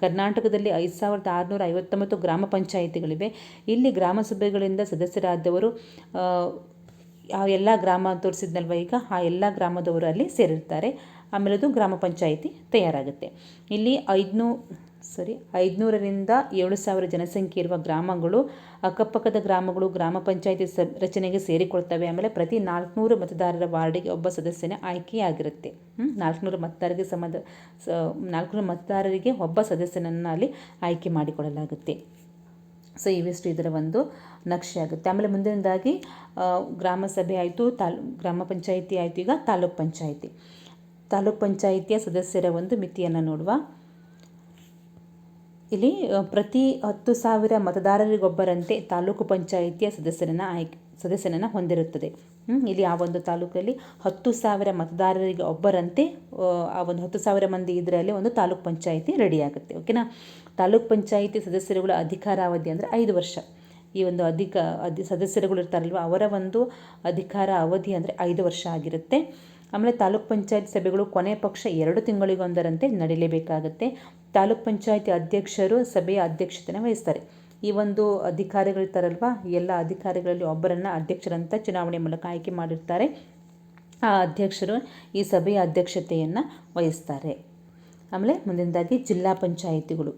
ಕರ್ನಾಟಕದಲ್ಲಿ ಐದು ಸಾವಿರದ ಆರುನೂರ ಐವತ್ತೊಂಬತ್ತು ಗ್ರಾಮ ಪಂಚಾಯಿತಿಗಳಿವೆ. ಇಲ್ಲಿ ಗ್ರಾಮ ಸಭೆಗಳಿಂದ ಸದಸ್ಯರಾದವರು ಆ ಎಲ್ಲ ಗ್ರಾಮ ತೋರಿಸಿದ್ನಲ್ವ ಈಗ, ಆ ಎಲ್ಲ ಗ್ರಾಮದವರು ಅಲ್ಲಿ ಸೇರಿರ್ತಾರೆ. ಆಮೇಲೆ ಅದು ಗ್ರಾಮ ಪಂಚಾಯಿತಿ ತಯಾರಾಗುತ್ತೆ. ಇಲ್ಲಿ ಐದುನೂ ಸಾರಿ ಐದುನೂರರಿಂದ ಏಳು ಸಾವಿರ ಜನಸಂಖ್ಯೆ ಇರುವ ಗ್ರಾಮಗಳು, ಅಕ್ಕಪಕ್ಕದ ಗ್ರಾಮಗಳು ಗ್ರಾಮ ಪಂಚಾಯಿತಿ ಸ, ರಚನೆಗೆ ಸೇರಿಕೊಳ್ತವೆ. ಆಮೇಲೆ ಪ್ರತಿ ನಾಲ್ಕುನೂರು ಮತದಾರರ ವಾರ್ಡಿಗೆ ಒಬ್ಬ ಸದಸ್ಯನ ಆಯ್ಕೆಯಾಗಿರುತ್ತೆ. ನಾಲ್ಕುನೂರು ಮತದಾರರಿಗೆ ಸಂಬಂಧ, ಸ, ನಾಲ್ಕುನೂರು ಮತದಾರರಿಗೆ ಒಬ್ಬ ಸದಸ್ಯನನ್ನು ಅಲ್ಲಿ ಆಯ್ಕೆ ಮಾಡಿಕೊಳ್ಳಲಾಗುತ್ತೆ. ಸೊ ಇವಿಷ್ಟು ಇದರ ಒಂದು ನಕ್ಷೆ ಆಗುತ್ತೆ. ಆಮೇಲೆ ಮುಂದಿನದಾಗಿ ಗ್ರಾಮ ಸಭೆ ಆಯಿತು, ತಾಲೂ, ಗ್ರಾಮ ಪಂಚಾಯಿತಿ ಆಯಿತು, ಈಗ ತಾಲೂಕ್ ಪಂಚಾಯಿತಿ. ತಾಲೂಕ್ ಪಂಚಾಯಿತಿಯ ಸದಸ್ಯರ ಒಂದು ಮಿತಿಯನ್ನು ನೋಡುವ. ಇಲ್ಲಿ ಪ್ರತಿ ಹತ್ತು ಸಾವಿರ ಮತದಾರರಿಗೊಬ್ಬರಂತೆ ತಾಲೂಕು ಪಂಚಾಯಿತಿಯ ಸದಸ್ಯರನ್ನು ಆಯ್ಕೆ ಸದಸ್ಯನನ್ನು ಹೊಂದಿರುತ್ತದೆ. ಇಲ್ಲಿ ಆ ಒಂದು ತಾಲೂಕಲ್ಲಿ ಹತ್ತು ಸಾವಿರ ಮತದಾರರಿಗೆ ಒಬ್ಬರಂತೆ, ಆ ಒಂದು ಹತ್ತು ಸಾವಿರ ಮಂದಿ ಇದರಲ್ಲಿ ಒಂದು ತಾಲೂಕ್ ಪಂಚಾಯಿತಿ ರೆಡಿಯಾಗುತ್ತೆ. ಓಕೆನಾ ತಾಲೂಕ್ ಪಂಚಾಯಿತಿ ಸದಸ್ಯರುಗಳ ಅಧಿಕಾರಾವಧಿ ಅಂದರೆ ಐದು ವರ್ಷ. ಈ ಒಂದು ಅಧಿಕ, ಅಧಿ, ಸದಸ್ಯರುಗಳು ಇರ್ತಾರಲ್ವ, ಅವರ ಒಂದು ಅಧಿಕಾರ ಅವಧಿ ಅಂದರೆ ಐದು ವರ್ಷ ಆಗಿರುತ್ತೆ. ಆಮೇಲೆ ತಾಲೂಕ್ ಪಂಚಾಯತ್ ಸಭೆಗಳು ಕೊನೆ ಪಕ್ಷ ಎರಡು ತಿಂಗಳಿಗೊಂದರಂತೆ ನಡೀಲೇಬೇಕಾಗುತ್ತೆ. ತಾಲೂಕ್ ಪಂಚಾಯತಿ ಅಧ್ಯಕ್ಷರು ಸಭೆಯ ಅಧ್ಯಕ್ಷತೆಯನ್ನು ವಹಿಸ್ತಾರೆ. ಈ ಒಂದು ಅಧಿಕಾರಿಗಳಿರ್ತಾರಲ್ವ ಎಲ್ಲ ಅಧಿಕಾರಿಗಳಲ್ಲಿ ಒಬ್ಬರನ್ನು ಅಧ್ಯಕ್ಷರಂತ ಚುನಾವಣೆ ಮೂಲಕ ಆಯ್ಕೆ ಮಾಡಿರ್ತಾರೆ. ಆ ಅಧ್ಯಕ್ಷರು ಈ ಸಭೆಯ ಅಧ್ಯಕ್ಷತೆಯನ್ನು ವಹಿಸ್ತಾರೆ. ಆಮೇಲೆ ಮುಂದಿನದಾಗಿ ಜಿಲ್ಲಾ ಪಂಚಾಯಿತಿಗಳು.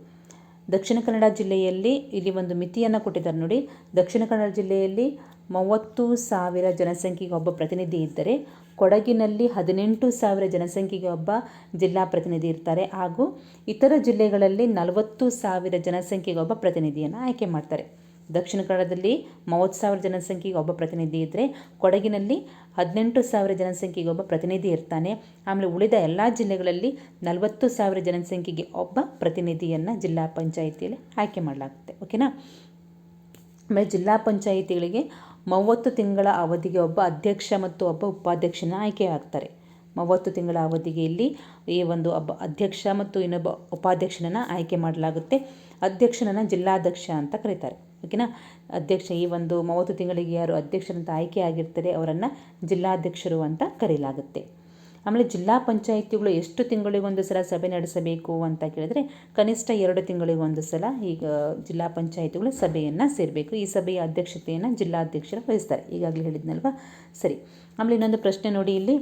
ದಕ್ಷಿಣ ಕನ್ನಡ ಜಿಲ್ಲೆಯಲ್ಲಿ ಇಲ್ಲಿ ಒಂದು ಮಿತಿಯನ್ನು ಕೊಟ್ಟಿದ್ದಾರೆ ನೋಡಿ. ದಕ್ಷಿಣ ಕನ್ನಡ ಜಿಲ್ಲೆಯಲ್ಲಿ ಮೂವತ್ತು ಸಾವಿರ ಜನಸಂಖ್ಯೆಗೆ ಒಬ್ಬ ಪ್ರತಿನಿಧಿ ಇದ್ದರೆ ಕೊಡಗಿನಲ್ಲಿ ಹದಿನೆಂಟು ಸಾವಿರ ಜನಸಂಖ್ಯೆಗೆ ಒಬ್ಬ ಜಿಲ್ಲಾ ಪ್ರತಿನಿಧಿ ಇರ್ತಾರೆ ಹಾಗೂ ಇತರ ಜಿಲ್ಲೆಗಳಲ್ಲಿ ನಲವತ್ತು ಸಾವಿರ ಜನಸಂಖ್ಯೆಗೆ ಒಬ್ಬ ಪ್ರತಿನಿಧಿಯನ್ನು ಆಯ್ಕೆ ಮಾಡ್ತಾರೆ. ದಕ್ಷಿಣ ಕನ್ನಡದಲ್ಲಿ ಮೂವತ್ತು ಸಾವಿರ ಜನಸಂಖ್ಯೆಗೆ ಒಬ್ಬ ಪ್ರತಿನಿಧಿ ಇದ್ದರೆ ಕೊಡಗಿನಲ್ಲಿ ಹದಿನೆಂಟು ಸಾವಿರ ಜನಸಂಖ್ಯೆಗೆ ಒಬ್ಬ ಪ್ರತಿನಿಧಿ ಇರ್ತಾನೆ. ಆಮೇಲೆ ಉಳಿದ ಎಲ್ಲ ಜಿಲ್ಲೆಗಳಲ್ಲಿ ನಲವತ್ತು ಸಾವಿರ ಜನಸಂಖ್ಯೆಗೆ ಒಬ್ಬ ಪ್ರತಿನಿಧಿಯನ್ನು ಜಿಲ್ಲಾ ಪಂಚಾಯಿತಿಯಲ್ಲಿ ಆಯ್ಕೆ ಮಾಡಲಾಗುತ್ತೆ. ಓಕೆನಾ? ಆಮೇಲೆ ಜಿಲ್ಲಾ ಪಂಚಾಯಿತಿಗಳಿಗೆ ಮೂವತ್ತು ತಿಂಗಳ ಅವಧಿಗೆ ಒಬ್ಬ ಅಧ್ಯಕ್ಷ ಮತ್ತು ಒಬ್ಬ ಉಪಾಧ್ಯಕ್ಷನ ಆಯ್ಕೆ ಆಗ್ತಾರೆ ಮೂವತ್ತು ತಿಂಗಳ ಅವಧಿಗೆ ಇಲ್ಲಿ ಈ ಒಂದು ಒಬ್ಬ ಅಧ್ಯಕ್ಷ ಮತ್ತು ಇನ್ನೊಬ್ಬ ಉಪಾಧ್ಯಕ್ಷನನ್ನು ಆಯ್ಕೆ ಮಾಡಲಾಗುತ್ತೆ. ಅಧ್ಯಕ್ಷನನ್ನು ಜಿಲ್ಲಾಧ್ಯಕ್ಷ ಅಂತ ಕರೀತಾರೆ. ಓಕೆನಾ? ಅಧ್ಯಕ್ಷ ಈ ಒಂದು ಮೂವತ್ತು ತಿಂಗಳಿಗೆ ಯಾರು ಅಧ್ಯಕ್ಷರಂತ ಆಯ್ಕೆ ಆಗಿರ್ತಾರೆ ಅವರನ್ನು ಜಿಲ್ಲಾಧ್ಯಕ್ಷರು ಅಂತ ಕರೆಯಲಾಗುತ್ತೆ ಆಮೇಲೆ ಜಿಲ್ಲಾ ಪಂಚಾಯಿತಿಗಳು ಎಷ್ಟು ತಿಂಗಳಿಗೊಂದು ಸಲ ಸಭೆ ನಡೆಸಬೇಕು ಅಂತ ಕೇಳಿದ್ರೆ ಕನಿಷ್ಠ ಎರಡು ತಿಂಗಳಿಗೊಂದು ಸಲ ಈಗ ಜಿಲ್ಲಾ ಪಂಚಾಯಿತಿಗಳು ಸಭೆಯನ್ನು ಸೇರಬೇಕು. ಈ ಸಭೆಯ ಅಧ್ಯಕ್ಷತೆಯನ್ನು ಜಿಲ್ಲಾಧ್ಯಕ್ಷರು ವಹಿಸ್ತಾರೆ. ಈಗಾಗಲೇ ಹೇಳಿದ್ನಲ್ವಾ? ಸರಿ. ಆಮೇಲೆ ಇನ್ನೊಂದು ಪ್ರಶ್ನೆ ನೋಡಿ ಇಲ್ಲಿ.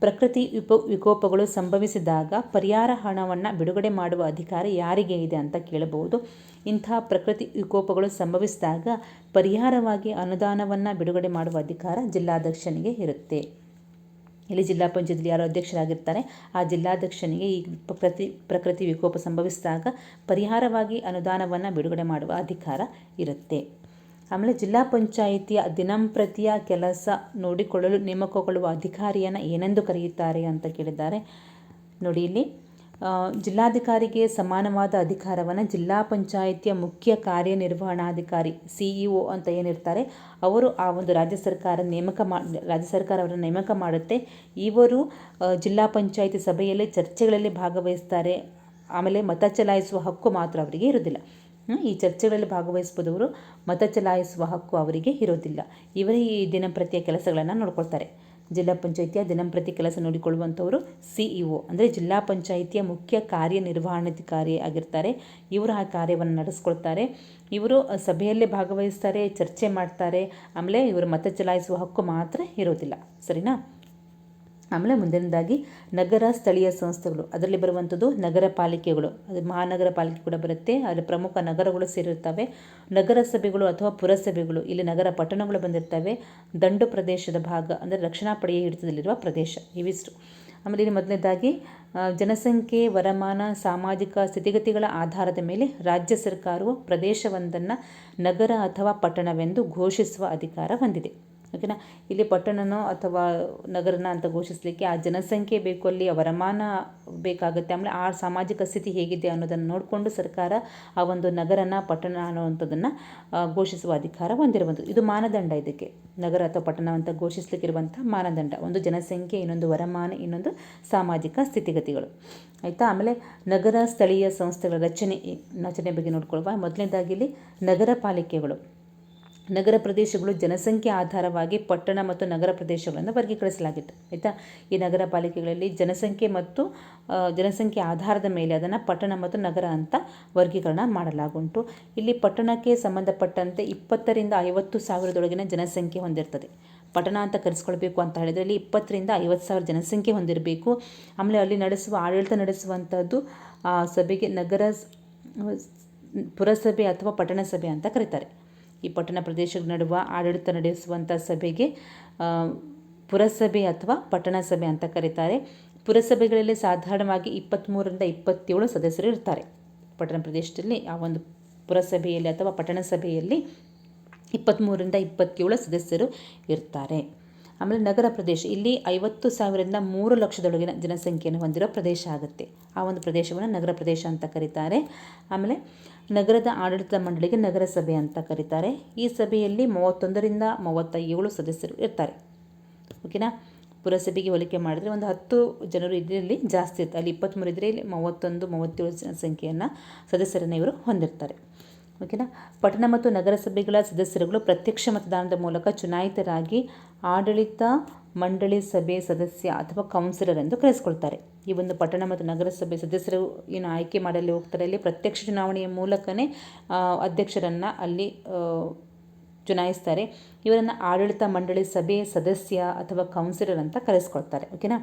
ಪ್ರಕೃತಿ ವಿಪ, ವಿಕೋಪಗಳು ಸಂಭವಿಸಿದಾಗ ಪರಿಹಾರ ಹಣವನ್ನು ಬಿಡುಗಡೆ ಮಾಡುವ ಅಧಿಕಾರ ಯಾರಿಗೆ ಇದೆ ಅಂತ ಕೇಳಬಹುದು. ಇಂಥ ಪ್ರಕೃತಿ ವಿಕೋಪಗಳು ಸಂಭವಿಸಿದಾಗ ಪರಿಹಾರವಾಗಿ ಅನುದಾನವನ್ನು ಬಿಡುಗಡೆ ಮಾಡುವ ಅಧಿಕಾರ ಜಿಲ್ಲಾಧ್ಯಕ್ಷನಿಗೆ ಇರುತ್ತೆ. ಇಲ್ಲಿ ಜಿಲ್ಲಾ ಪಂಚಾಯತ್ಲಿ ಯಾರು ಅಧ್ಯಕ್ಷರಾಗಿರ್ತಾರೆ. ಆ ಜಿಲ್ಲಾಧ್ಯಕ್ಷನಿಗೆ ಈ ಪ್ರತಿ, ಪ್ರಕೃತಿ ವಿಕೋಪ ಸಂಭವಿಸಿದಾಗ ಪರಿಹಾರವಾಗಿ ಅನುದಾನವನ್ನು ಬಿಡುಗಡೆ ಮಾಡುವ ಅಧಿಕಾರ ಇರುತ್ತೆ. ಆಮೇಲೆ ಜಿಲ್ಲಾ ಪಂಚಾಯಿತಿಯ ದಿನಂಪ್ರತಿಯ ಕೆಲಸ ನೋಡಿಕೊಳ್ಳಲು ನೇಮಕಗೊಳ್ಳುವ ಅಧಿಕಾರಿಯನ್ನು ಏನೆಂದು ಕರೆಯುತ್ತಾರೆ ಅಂತ ಕೇಳಿದ್ದಾರೆ. ನೋಡಿ ಇಲ್ಲಿ. ಜಿಲ್ಲಾಧಿಕಾರಿಗೆ ಸಮಾನವಾದ ಅಧಿಕಾರವನ್ನು ಜಿಲ್ಲಾ ಪಂಚಾಯಿತಿಯ ಮುಖ್ಯ ಕಾರ್ಯನಿರ್ವಹಣಾಧಿಕಾರಿ, ಸಿ ಇ ಒ ಅಂತ ಏನಿರ್ತಾರೆ, ಅವರು ಆ ಒಂದು ರಾಜ್ಯ ಸರ್ಕಾರ ನೇಮಕ ಮಾ, ರಾಜ್ಯ ಸರ್ಕಾರ ಅವರನ್ನು ನೇಮಕ ಮಾಡುತ್ತೆ. ಇವರು ಜಿಲ್ಲಾ ಪಂಚಾಯಿತಿ ಸಭೆಯಲ್ಲಿ ಚರ್ಚೆಗಳಲ್ಲಿ ಭಾಗವಹಿಸ್ತಾರೆ. ಆಮೇಲೆ ಮತ ಚಲಾಯಿಸುವ ಹಕ್ಕು ಮಾತ್ರ ಅವರಿಗೆ ಇರೋದಿಲ್ಲ ಈ ಚರ್ಚೆಗಳಲ್ಲಿ ಭಾಗವಹಿಸ್ಬೋದವರು ಮತ ಚಲಾಯಿಸುವ ಹಕ್ಕು ಅವರಿಗೆ ಇರೋದಿಲ್ಲ ಇವರೇ ಈ ದಿನಂಪ್ರತಿಯ ಕೆಲಸಗಳನ್ನು ನೋಡ್ಕೊಳ್ತಾರೆ. ಜಿಲ್ಲಾ ಪಂಚಾಯಿತಿಯ ದಿನಂಪ್ರತಿ ಕೆಲಸ ನೋಡಿಕೊಳ್ಳುವಂಥವರು ಸಿಇಒ, ಅಂದರೆ ಜಿಲ್ಲಾ ಪಂಚಾಯಿತಿಯ ಮುಖ್ಯ ಕಾರ್ಯನಿರ್ವಹಣಾಧಿಕಾರಿ ಆಗಿರ್ತಾರೆ. ಇವರು ಆ ಕಾರ್ಯವನ್ನು ನಡೆಸ್ಕೊಳ್ತಾರೆ. ಇವರು ಸಭೆಯಲ್ಲೇ ಭಾಗವಹಿಸ್ತಾರೆ, ಚರ್ಚೆ ಮಾಡ್ತಾರೆ. ಆಮೇಲೆ ಇವರು ಮತ ಚಲಾಯಿಸುವ ಹಕ್ಕು ಮಾತ್ರ ಇರೋದಿಲ್ಲ. ಸರಿನಾ? ಆಮೇಲೆ ಮುಂದಿನದಾಗಿ ನಗರ ಸ್ಥಳೀಯ ಸಂಸ್ಥೆಗಳು. ಅದರಲ್ಲಿ ಬರುವಂಥದ್ದು ನಗರ ಪಾಲಿಕೆಗಳು. ಅದು ಮಹಾನಗರ ಪಾಲಿಕೆ ಕೂಡ ಬರುತ್ತೆ. ಅಲ್ಲಿ ಪ್ರಮುಖ ನಗರಗಳು ಸೇರಿರ್ತವೆ. ನಗರಸಭೆಗಳು ಅಥವಾ ಪುರಸಭೆಗಳು, ಇಲ್ಲಿ ನಗರ ಪಟ್ಟಣಗಳು ಬಂದಿರ್ತವೆ. ದಂಡು ಪ್ರದೇಶದ ಭಾಗ ಅಂದರೆ ರಕ್ಷಣಾ ಪಡೆಯ ಹಿಡಿತದಲ್ಲಿರುವ ಪ್ರದೇಶ. ಇವಿಷ್ಟು. ಆಮೇಲೆ ಇಲ್ಲಿ ಮೊದಲನೇದಾಗಿ ಜನಸಂಖ್ಯೆ, ವರಮಾನ, ಸಾಮಾಜಿಕ ಸ್ಥಿತಿಗತಿಗಳ ಆಧಾರದ ಮೇಲೆ ರಾಜ್ಯ ಸರ್ಕಾರವು ಪ್ರದೇಶವೊಂದನ್ನು ನಗರ ಅಥವಾ ಪಟ್ಟಣವೆಂದು ಘೋಷಿಸುವ ಅಧಿಕಾರ ಹೊಂದಿದೆ. ಓಕೆನಾ? ಇಲ್ಲಿ ಪಟ್ಟಣನೋ ಅಥವಾ ನಗರನ ಅಂತ ಘೋಷಿಸಲಿಕ್ಕೆ ಆ ಜನಸಂಖ್ಯೆ ಬೇಕು ಅಲ್ಲಿ ವರಮಾನ ಬೇಕಾಗುತ್ತೆ. ಆಮೇಲೆ ಆ ಸಾಮಾಜಿಕ ಸ್ಥಿತಿ ಹೇಗಿದೆ ಅನ್ನೋದನ್ನು ನೋಡಿಕೊಂಡು ಸರ್ಕಾರ ಆ ಒಂದು ನಗರನ, ಪಟ್ಟಣ ಅನ್ನುವಂಥದ್ದನ್ನು ಘೋಷಿಸುವ ಅಧಿಕಾರ ಹೊಂದಿರುವಂಥದ್ದು ಇದು ಮಾನದಂಡ ಇದಕ್ಕೆ. ನಗರ ಅಥವಾ ಪಟ್ಟಣ ಅಂತ ಘೋಷಿಸಲಿಕ್ಕಿರುವಂಥ ಮಾನದಂಡ. ಒಂದು ಜನಸಂಖ್ಯೆ, ಇನ್ನೊಂದು ವರಮಾನ, ಇನ್ನೊಂದು ಸಾಮಾಜಿಕ ಸ್ಥಿತಿಗತಿಗಳು. ಆಯಿತಾ? ಆಮೇಲೆ ನಗರ ಸ್ಥಳೀಯ ಸಂಸ್ಥೆಗಳ ರಚನೆ ರಚನೆ ಬಗ್ಗೆ ನೋಡ್ಕೊಳ್ಳುವ. ಮೊದಲನೇದಾಗಿ ಇಲ್ಲಿ ನಗರ ಪಾಲಿಕೆಗಳು. ನಗರ ಪ್ರದೇಶಗಳು ಜನಸಂಖ್ಯೆ ಆಧಾರವಾಗಿ ಪಟ್ಟಣ ಮತ್ತು ನಗರ ಪ್ರದೇಶಗಳನ್ನು ವರ್ಗೀಕರಿಸಲಾಗಿತ್ತು, ಆಯಿತಾ? ಈ ನಗರ ಪಾಲಿಕೆಗಳಲ್ಲಿ ಜನಸಂಖ್ಯೆ ಮತ್ತು ಜನಸಂಖ್ಯೆ ಆಧಾರದ ಮೇಲೆ ಅದನ್ನು ಪಟ್ಟಣ ಮತ್ತು ನಗರ ಅಂತ ವರ್ಗೀಕರಣ ಮಾಡಲಾಗುಂಟು. ಇಲ್ಲಿ ಪಟ್ಟಣಕ್ಕೆ ಸಂಬಂಧಪಟ್ಟಂತೆ ಇಪ್ಪತ್ತರಿಂದ ಐವತ್ತು ಸಾವಿರದೊಳಗಿನ ಜನಸಂಖ್ಯೆ ಹೊಂದಿರ್ತದೆ. ಪಟ್ಟಣ ಅಂತ ಕರೆಸ್ಕೊಳ್ಬೇಕು ಅಂತ ಹೇಳಿದರೆ ಅಲ್ಲಿ ಇಪ್ಪತ್ತರಿಂದ ಐವತ್ತು ಸಾವಿರ ಜನಸಂಖ್ಯೆ ಹೊಂದಿರಬೇಕು. ಆಮೇಲೆ ಅಲ್ಲಿ ನಡೆಸುವ, ಆಡಳಿತ ನಡೆಸುವಂಥದ್ದು ಸಭೆಗೆ ನಗರ ಪುರಸಭೆ ಅಥವಾ ಪಟ್ಟಣ ಸಭೆ ಅಂತ ಕರೀತಾರೆ. ಈ ಪಟ್ಟಣ ಪ್ರದೇಶಗಳ ನಡುವ ಆಡಳಿತ ನಡೆಸುವಂಥ ಸಭೆಗೆ ಪುರಸಭೆ ಅಥವಾ ಪಟ್ಟಣ ಸಭೆ ಅಂತ ಕರೀತಾರೆ. ಪುರಸಭೆಗಳಲ್ಲಿ ಸಾಧಾರಣವಾಗಿ ಇಪ್ಪತ್ತ್ಮೂರರಿಂದ ಇಪ್ಪತ್ತೇಳು ಸದಸ್ಯರು ಇರ್ತಾರೆ. ಪಟ್ಟಣ ಪ್ರದೇಶದಲ್ಲಿ, ಆ ಒಂದು ಪುರಸಭೆಯಲ್ಲಿ ಅಥವಾ ಪಟ್ಟಣ ಸಭೆಯಲ್ಲಿ ಇಪ್ಪತ್ತ್ಮೂರರಿಂದ ಇಪ್ಪತ್ತೇಳು ಸದಸ್ಯರು ಇರ್ತಾರೆ. ಆಮೇಲೆ ನಗರ ಪ್ರದೇಶ, ಇಲ್ಲಿ ಐವತ್ತು ಸಾವಿರದಿಂದ ಮೂರು ಲಕ್ಷದೊಳಗಿನ ಜನಸಂಖ್ಯೆಯನ್ನು ಹೊಂದಿರೋ ಪ್ರದೇಶ ಆಗುತ್ತೆ. ಆ ಒಂದು ಪ್ರದೇಶವನ್ನು ನಗರ ಪ್ರದೇಶ ಅಂತ ಕರೀತಾರೆ. ಆಮೇಲೆ ನಗರದ ಆಡಳಿತ ಮಂಡಳಿಗೆ ನಗರಸಭೆ ಅಂತ ಕರೀತಾರೆ. ಈ ಸಭೆಯಲ್ಲಿ ಮೂವತ್ತೊಂದರಿಂದ ಮೂವತ್ತ ಏಳು ಸದಸ್ಯರು ಇರ್ತಾರೆ. ಓಕೆನಾ? ಪುರಸಭೆಗೆ ಹೋಲಿಕೆ ಮಾಡಿದರೆ ಒಂದು ಹತ್ತು ಜನರು ಇದರಲ್ಲಿ ಜಾಸ್ತಿ ಇರ್ತಾರೆ. ಅಲ್ಲಿ ಇಪ್ಪತ್ತ್ಮೂರು ಇದ್ದರೆ ಇಲ್ಲಿ ಮೂವತ್ತೊಂದು, ಮೂವತ್ತೇಳು ಸಂಖ್ಯೆಯನ್ನು ಸದಸ್ಯರನ್ನು ಇವರು ಹೊಂದಿರ್ತಾರೆ. ಓಕೆನಾ? ಪಟ್ಟಣ ಮತ್ತು ನಗರಸಭೆಗಳ ಸದಸ್ಯರುಗಳು ಪ್ರತ್ಯಕ್ಷ ಮತದಾನದ ಮೂಲಕ ಚುನಾಯಿತರಾಗಿ ಆಡಳಿತ ಮಂಡಳಿ ಸಭೆ ಸದಸ್ಯ ಅಥವಾ ಕೌನ್ಸಿಲರ್ ಎಂದು ಕರೆಸಿಕೊಳ್ತಾರೆ. ಈ ಒಂದು ಪಟ್ಟಣ ಮತ್ತು ನಗರಸಭೆ ಸದಸ್ಯರು ಏನು ಆಯ್ಕೆ ಮಾಡಲು ಹೋಗ್ತಾರೆ, ಅಲ್ಲಿ ಪ್ರತ್ಯಕ್ಷ ಚುನಾವಣೆಯ ಮೂಲಕನೇ ಅಧ್ಯಕ್ಷರನ್ನು ಅಲ್ಲಿ ಚುನಾಯಿಸ್ತಾರೆ. ಇವರನ್ನು ಆಡಳಿತ ಮಂಡಳಿ ಸಭೆ ಸದಸ್ಯ ಅಥವಾ ಕೌನ್ಸಿಲರ್ ಅಂತ ಕರೆಸ್ಕೊಳ್ತಾರೆ ಓಕೆನಾ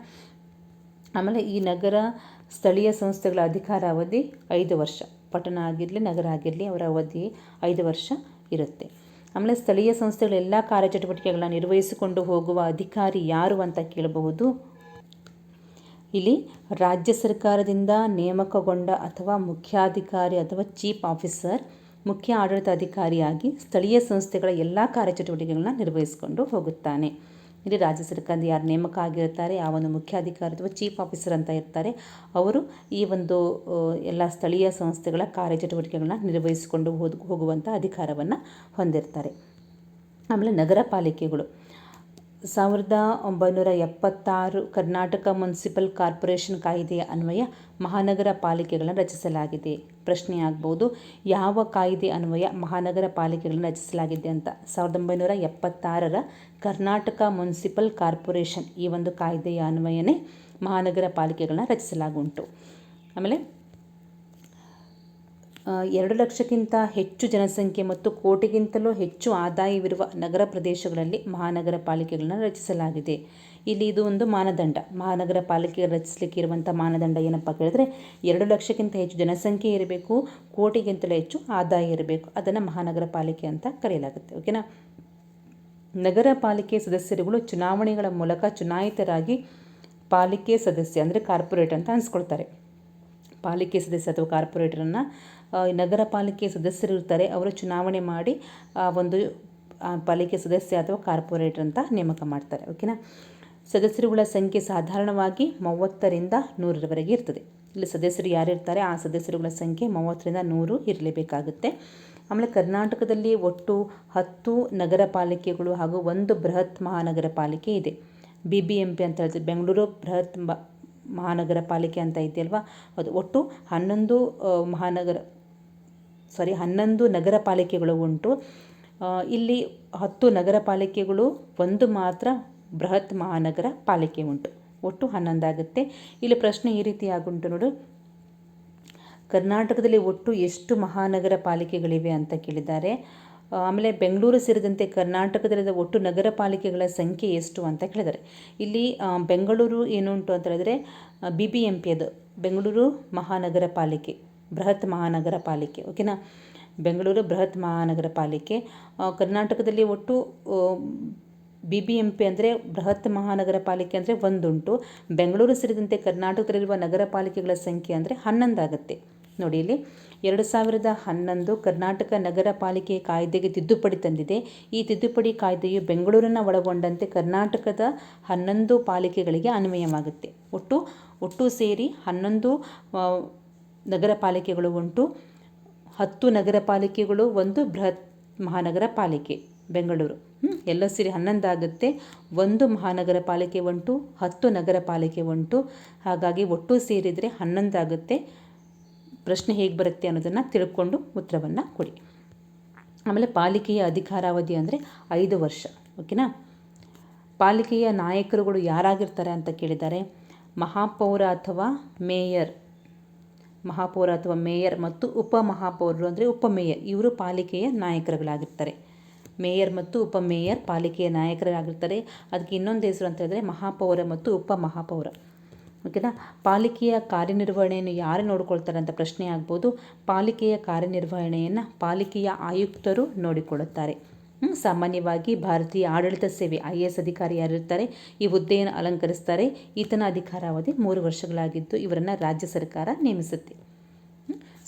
ಆಮೇಲೆ ಈ ನಗರ ಸ್ಥಳೀಯ ಸಂಸ್ಥೆಗಳ ಅಧಿಕಾರ ಅವಧಿ ಐದು ವರ್ಷ. ಪಟ್ಟಣ ಆಗಿರಲಿ, ನಗರ ಆಗಿರಲಿ, ಅವರ ಅವಧಿ ಐದು ವರ್ಷ ಇರುತ್ತೆ. ಆಮೇಲೆ ಸ್ಥಳೀಯ ಸಂಸ್ಥೆಗಳ ಎಲ್ಲ ಕಾರ್ಯಚಟುವಟಿಕೆಗಳನ್ನು ನಿರ್ವಹಿಸಿಕೊಂಡು ಹೋಗುವ ಅಧಿಕಾರಿ ಯಾರು ಅಂತ ಕೇಳಬಹುದು. ಇಲ್ಲಿ ರಾಜ್ಯ ಸರ್ಕಾರದಿಂದ ನೇಮಕಗೊಂಡ ಅಥವಾ ಮುಖ್ಯಾಧಿಕಾರಿ ಅಥವಾ ಚೀಫ್ ಆಫೀಸರ್, ಮುಖ್ಯ ಆಡಳಿತಾಧಿಕಾರಿಯಾಗಿ ಸ್ಥಳೀಯ ಸಂಸ್ಥೆಗಳ ಎಲ್ಲ ಕಾರ್ಯಚಟುವಟಿಕೆಗಳನ್ನ ನಿರ್ವಹಿಸಿಕೊಂಡು ಹೋಗುತ್ತಾನೆ. ಇಲ್ಲಿ ರಾಜ್ಯ ಸರ್ಕಾರದ ಯಾರು ನೇಮಕ ಆಗಿರ್ತಾರೆ ಆ ಒಂದು ಮುಖ್ಯಾಧಿಕಾರಿ ಅಥವಾ ಚೀಫ್ ಆಫೀಸರ್ ಅಂತ ಇರ್ತಾರೆ, ಅವರು ಈ ಒಂದು ಎಲ್ಲ ಸ್ಥಳೀಯ ಸಂಸ್ಥೆಗಳ ಕಾರ್ಯಚಟುವಟಿಕೆಗಳನ್ನ ನಿರ್ವಹಿಸಿಕೊಂಡು ಹೋಗುವಂಥ ಅಧಿಕಾರವನ್ನು ಹೊಂದಿರ್ತಾರೆ. ಆಮೇಲೆ ನಗರ ಪಾಲಿಕೆಗಳು. ಸಾವಿರದ ಒಂಬೈನೂರ ಎಪ್ಪತ್ತಾರು ಕರ್ನಾಟಕ ಮುನ್ಸಿಪಲ್ ಕಾರ್ಪೊರೇಷನ್ ಕಾಯ್ದೆಯ ಅನ್ವಯ ಮಹಾನಗರ ಪಾಲಿಕೆಗಳನ್ನು ರಚಿಸಲಾಗಿದೆ. ಪ್ರಶ್ನೆ ಆಗ್ಬೋದು ಯಾವ ಕಾಯ್ದೆ ಅನ್ವಯ ಮಹಾನಗರ ಪಾಲಿಕೆಗಳನ್ನು ರಚಿಸಲಾಗಿದೆ ಅಂತ? ಸಾವಿರದ ಒಂಬೈನೂರ ಎಪ್ಪತ್ತಾರರ ಕರ್ನಾಟಕ ಮುನ್ಸಿಪಲ್ ಕಾರ್ಪೊರೇಷನ್ ಈ ಒಂದು ಕಾಯ್ದೆಯ ಅನ್ವಯನೇ ಮಹಾನಗರ ಪಾಲಿಕೆಗಳನ್ನ ರಚಿಸಲಾಗುಂಟು. ಆಮೇಲೆ ಎರಡು ಲಕ್ಷಕ್ಕಿಂತ ಹೆಚ್ಚು ಜನಸಂಖ್ಯೆ ಮತ್ತು ಕೋಟಿಗಿಂತಲೂ ಹೆಚ್ಚು ಆದಾಯವಿರುವ ನಗರ ಪ್ರದೇಶಗಳಲ್ಲಿ ಮಹಾನಗರ ಪಾಲಿಕೆಗಳನ್ನು ರಚಿಸಲಾಗಿದೆ. ಇಲ್ಲಿ ಇದು ಒಂದು ಮಾನದಂಡ. ಮಹಾನಗರ ಪಾಲಿಕೆ ರಚಿಸಲಿಕ್ಕೆ ಇರುವಂಥ ಮಾನದಂಡ ಏನಪ್ಪ ಕೇಳಿದ್ರೆ, ಎರಡು ಲಕ್ಷಕ್ಕಿಂತ ಹೆಚ್ಚು ಜನಸಂಖ್ಯೆ ಇರಬೇಕು, ಕೋಟಿಗಿಂತಲೂ ಹೆಚ್ಚು ಆದಾಯ ಇರಬೇಕು. ಅದನ್ನು ಮಹಾನಗರ ಪಾಲಿಕೆ ಅಂತ ಕರೆಯಲಾಗುತ್ತೆ. ಓಕೆನಾ? ನಗರ ಪಾಲಿಕೆ ಸದಸ್ಯರುಗಳು ಚುನಾವಣೆಗಳ ಮೂಲಕ ಚುನಾಯಿತರಾಗಿ ಪಾಲಿಕೆ ಸದಸ್ಯ ಅಂದರೆ ಕಾರ್ಪೊರೇಟ್ ಅಂತ ಅನ್ಸ್ಕೊಳ್ತಾರೆ. ಪಾಲಿಕೆ ಸದಸ್ಯ ಅಥವಾ ಕಾರ್ಪೊರೇಟರನ್ನು ನಗರ ಪಾಲಿಕೆ ಸದಸ್ಯರು ಇರ್ತಾರೆ, ಅವರು ಚುನಾವಣೆ ಮಾಡಿ ಒಂದು ಪಾಲಿಕೆ ಸದಸ್ಯ ಅಥವಾ ಕಾರ್ಪೊರೇಟರ್ ಅಂತ ನೇಮಕ ಮಾಡ್ತಾರೆ, ಓಕೆನಾ? ಸದಸ್ಯರುಗಳ ಸಂಖ್ಯೆ ಸಾಧಾರಣವಾಗಿ ಮೂವತ್ತರಿಂದ ನೂರರವರೆಗೆ ಇರ್ತದೆ. ಇಲ್ಲಿ ಸದಸ್ಯರು ಯಾರಿರ್ತಾರೆ, ಆ ಸದಸ್ಯರುಗಳ ಸಂಖ್ಯೆ ಮೂವತ್ತರಿಂದ ನೂರು ಇರಲೇಬೇಕಾಗುತ್ತೆ. ಆಮೇಲೆ ಕರ್ನಾಟಕದಲ್ಲಿ ಒಟ್ಟು ಹತ್ತು ನಗರ ಪಾಲಿಕೆಗಳು ಹಾಗೂ ಒಂದು ಬೃಹತ್ ಮಹಾನಗರ ಪಾಲಿಕೆ ಇದೆ. ಬಿ ಬಿ ಎಂ ಪಿ ಅಂತ ಹೇಳ್ತೀವಿ. ಬೆಂಗಳೂರು ಬೃಹತ್ ಮಹಾನಗರ ಪಾಲಿಕೆ ಅಂತ ಇದೆಯಲ್ವಾ ಅದು ಒಟ್ಟು ಹನ್ನೊಂದು ಮಹಾನಗರ ಸಾರಿ ಹನ್ನೊಂದು ನಗರ ಪಾಲಿಕೆಗಳು ಉಂಟು. ಇಲ್ಲಿ ಹತ್ತು ನಗರ ಪಾಲಿಕೆಗಳು, ಒಂದು ಮಾತ್ರ ಬೃಹತ್ ಮಹಾನಗರ ಪಾಲಿಕೆ ಉಂಟು. ಒಟ್ಟು ಹನ್ನೊಂದಾಗುತ್ತೆ. ಇಲ್ಲಿ ಪ್ರಶ್ನೆ ಈ ರೀತಿ ಆಗುಂಟು ನೋಡು. ಕರ್ನಾಟಕದಲ್ಲಿ ಒಟ್ಟು ಎಷ್ಟು ಮಹಾನಗರ ಪಾಲಿಕೆಗಳಿವೆ ಅಂತ ಕೇಳಿದ್ದಾರೆ? ಆಮೇಲೆ ಬೆಂಗಳೂರು ಸೇರಿದಂತೆ ಕರ್ನಾಟಕದಲ್ಲಿ ಒಟ್ಟು ನಗರ ಪಾಲಿಕೆಗಳ ಸಂಖ್ಯೆ ಎಷ್ಟು ಅಂತ ಕೇಳಿದ್ದಾರೆ. ಇಲ್ಲಿ ಬೆಂಗಳೂರು ಏನು ಉಂಟು ಅಂತ ಹೇಳಿದ್ರೆ ಬಿ ಬಿ ಎಂ ಪಿ ಅದು. ಬೆಂಗಳೂರು ಮಹಾನಗರ ಪಾಲಿಕೆ, ಬೃಹತ್ ಮಹಾನಗರ ಪಾಲಿಕೆ ಓಕೆನಾ ಬೆಂಗಳೂರು ಬೃಹತ್ ಮಹಾನಗರ ಪಾಲಿಕೆ ಕರ್ನಾಟಕದಲ್ಲಿ ಒಟ್ಟು ಬಿ ಬಿ ಎಂ ಪಿ ಅಂದರೆ ಬೃಹತ್ ಮಹಾನಗರ ಪಾಲಿಕೆ ಅಂದರೆ ಒಂದುಂಟು. ಬೆಂಗಳೂರು ಸೇರಿದಂತೆ ಕರ್ನಾಟಕದಲ್ಲಿರುವ ನಗರ ಪಾಲಿಕೆಗಳ ಸಂಖ್ಯೆ ಅಂದರೆ ಹನ್ನೊಂದಾಗುತ್ತೆ. ನೋಡಿ ಇಲ್ಲಿ ಎರಡು ಸಾವಿರದ ಹನ್ನೊಂದು ಕರ್ನಾಟಕ ನಗರ ಪಾಲಿಕೆ ಕಾಯ್ದೆಗೆ ತಿದ್ದುಪಡಿ ತಂದಿದೆ. ಈ ತಿದ್ದುಪಡಿ ಕಾಯ್ದೆಯು ಬೆಂಗಳೂರನ್ನು ಒಳಗೊಂಡಂತೆ ಕರ್ನಾಟಕದ ಹನ್ನೊಂದು ಪಾಲಿಕೆಗಳಿಗೆ ಅನ್ವಯವಾಗುತ್ತೆ. ಒಟ್ಟು ಒಟ್ಟು ಸೇರಿ ಹನ್ನೊಂದು ನಗರ ಪಾಲಿಕೆಗಳು ಉಂಟು. ಹತ್ತು ನಗರ ಪಾಲಿಕೆಗಳು, ಒಂದು ಬೃಹತ್ ಮಹಾನಗರ ಪಾಲಿಕೆ, ಬೆಂಗಳೂರು. ಎಲ್ಲ ಸೇರಿ ಹನ್ನೊಂದಾಗುತ್ತೆ. ಒಂದು ಮಹಾನಗರ ಪಾಲಿಕೆ ಉಂಟು, ಹತ್ತು ನಗರ ಪಾಲಿಕೆ ಉಂಟು. ಹಾಗಾಗಿ ಒಟ್ಟು ಸೇರಿದರೆ ಹನ್ನೊಂದಾಗುತ್ತೆ. ಪ್ರಶ್ನೆ ಹೇಗೆ ಬರುತ್ತೆ ಅನ್ನೋದನ್ನು ತಿಳ್ಕೊಂಡು ಉತ್ತರವನ್ನು ಕೊಡಿ. ಆಮೇಲೆ ಪಾಲಿಕೆಯ ಅಧಿಕಾರಾವಧಿ ಅಂದರೆ ಐದು ವರ್ಷ ಓಕೆನಾ ಪಾಲಿಕೆಯ ನಾಯಕರುಗಳು ಯಾರಾಗಿರ್ತಾರೆ ಅಂತ ಕೇಳಿದ್ದಾರೆ ಮಹಾಪೌರ ಅಥವಾ ಮೇಯರ್, ಮಹಾಪೌರ ಅಥವಾ ಮೇಯರ್ ಮತ್ತು ಉಪ ಮಹಾಪೌರರು ಅಂದರೆ ಉಪಮೇಯರ್ ಇವರು ಪಾಲಿಕೆಯ ನಾಯಕರುಗಳಾಗಿರ್ತಾರೆ. ಮೇಯರ್ ಮತ್ತು ಉಪಮೇಯರ್ ಪಾಲಿಕೆಯ ನಾಯಕರಾಗಿರ್ತಾರೆ. ಅದಕ್ಕೆ ಇನ್ನೊಂದು ಹೆಸರು ಅಂತ ಹೇಳಿದ್ರೆ ಮಹಾಪೌರ ಮತ್ತು ಉಪ ಮಹಾಪೌರ. ಓಕೆನಾ? ಪಾಲಿಕೆಯ ಕಾರ್ಯನಿರ್ವಹಣೆಯನ್ನು ಯಾರು ನೋಡಿಕೊಳ್ತಾರೆ ಅಂತ ಪ್ರಶ್ನೆ ಆಗ್ಬೋದು. ಪಾಲಿಕೆಯ ಕಾರ್ಯನಿರ್ವಹಣೆಯನ್ನು ಪಾಲಿಕೆಯ ಆಯುಕ್ತರು ನೋಡಿಕೊಳ್ಳುತ್ತಾರೆ. ಸಾಮಾನ್ಯವಾಗಿ ಭಾರತೀಯ ಆಡಳಿತ ಸೇವೆ ಐ ಎ ಎಸ್ ಅಧಿಕಾರಿ ಯಾರಿರ್ತಾರೆ, ಈ ಹುದ್ದೆಯನ್ನು ಅಲಂಕರಿಸ್ತಾರೆ. ಈತನ ಅಧಿಕಾರಾವಧಿ ಮೂರು ವರ್ಷಗಳಾಗಿದ್ದು ಇವರನ್ನು ರಾಜ್ಯ ಸರ್ಕಾರ ನೇಮಿಸುತ್ತೆ.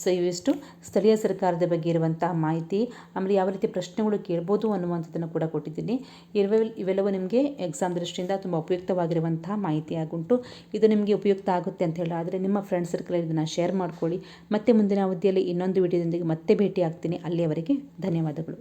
ಸೊ ಇವಿಷ್ಟು ಸ್ಥಳೀಯ ಸರ್ಕಾರದ ಬಗ್ಗೆ ಇರುವಂತಹ ಮಾಹಿತಿ, ಆಮೇಲೆ ಯಾವ ರೀತಿ ಪ್ರಶ್ನೆಗಳು ಕೇಳ್ಬೋದು ಅನ್ನುವಂಥದ್ದನ್ನು ಕೂಡ ಕೊಟ್ಟಿದ್ದೀನಿ. ಇರುವ ಇವೆಲ್ಲವೂ ನಿಮಗೆ ಎಕ್ಸಾಮ್ ದೃಷ್ಟಿಯಿಂದ ತುಂಬ ಉಪಯುಕ್ತವಾಗಿರುವಂತಹ ಮಾಹಿತಿ ಆಗುಂಟು ಇದು ನಿಮಗೆ ಉಪಯುಕ್ತ ಆಗುತ್ತೆ ಅಂತ ಹೇಳಿ ಆದರೆ ನಿಮ್ಮ ಫ್ರೆಂಡ್ ಸರ್ಕಲ್ ಇದನ್ನು ಶೇರ್ ಮಾಡ್ಕೊಳ್ಳಿ. ಮತ್ತೆ ಮುಂದಿನ ಅವಧಿಯಲ್ಲಿ ಇನ್ನೊಂದು ವಿಡಿಯೋದೊಂದಿಗೆ ಮತ್ತೆ ಭೇಟಿ ಆಗ್ತೀನಿ ಅಲ್ಲಿಯವರೆಗೆ ಧನ್ಯವಾದಗಳು.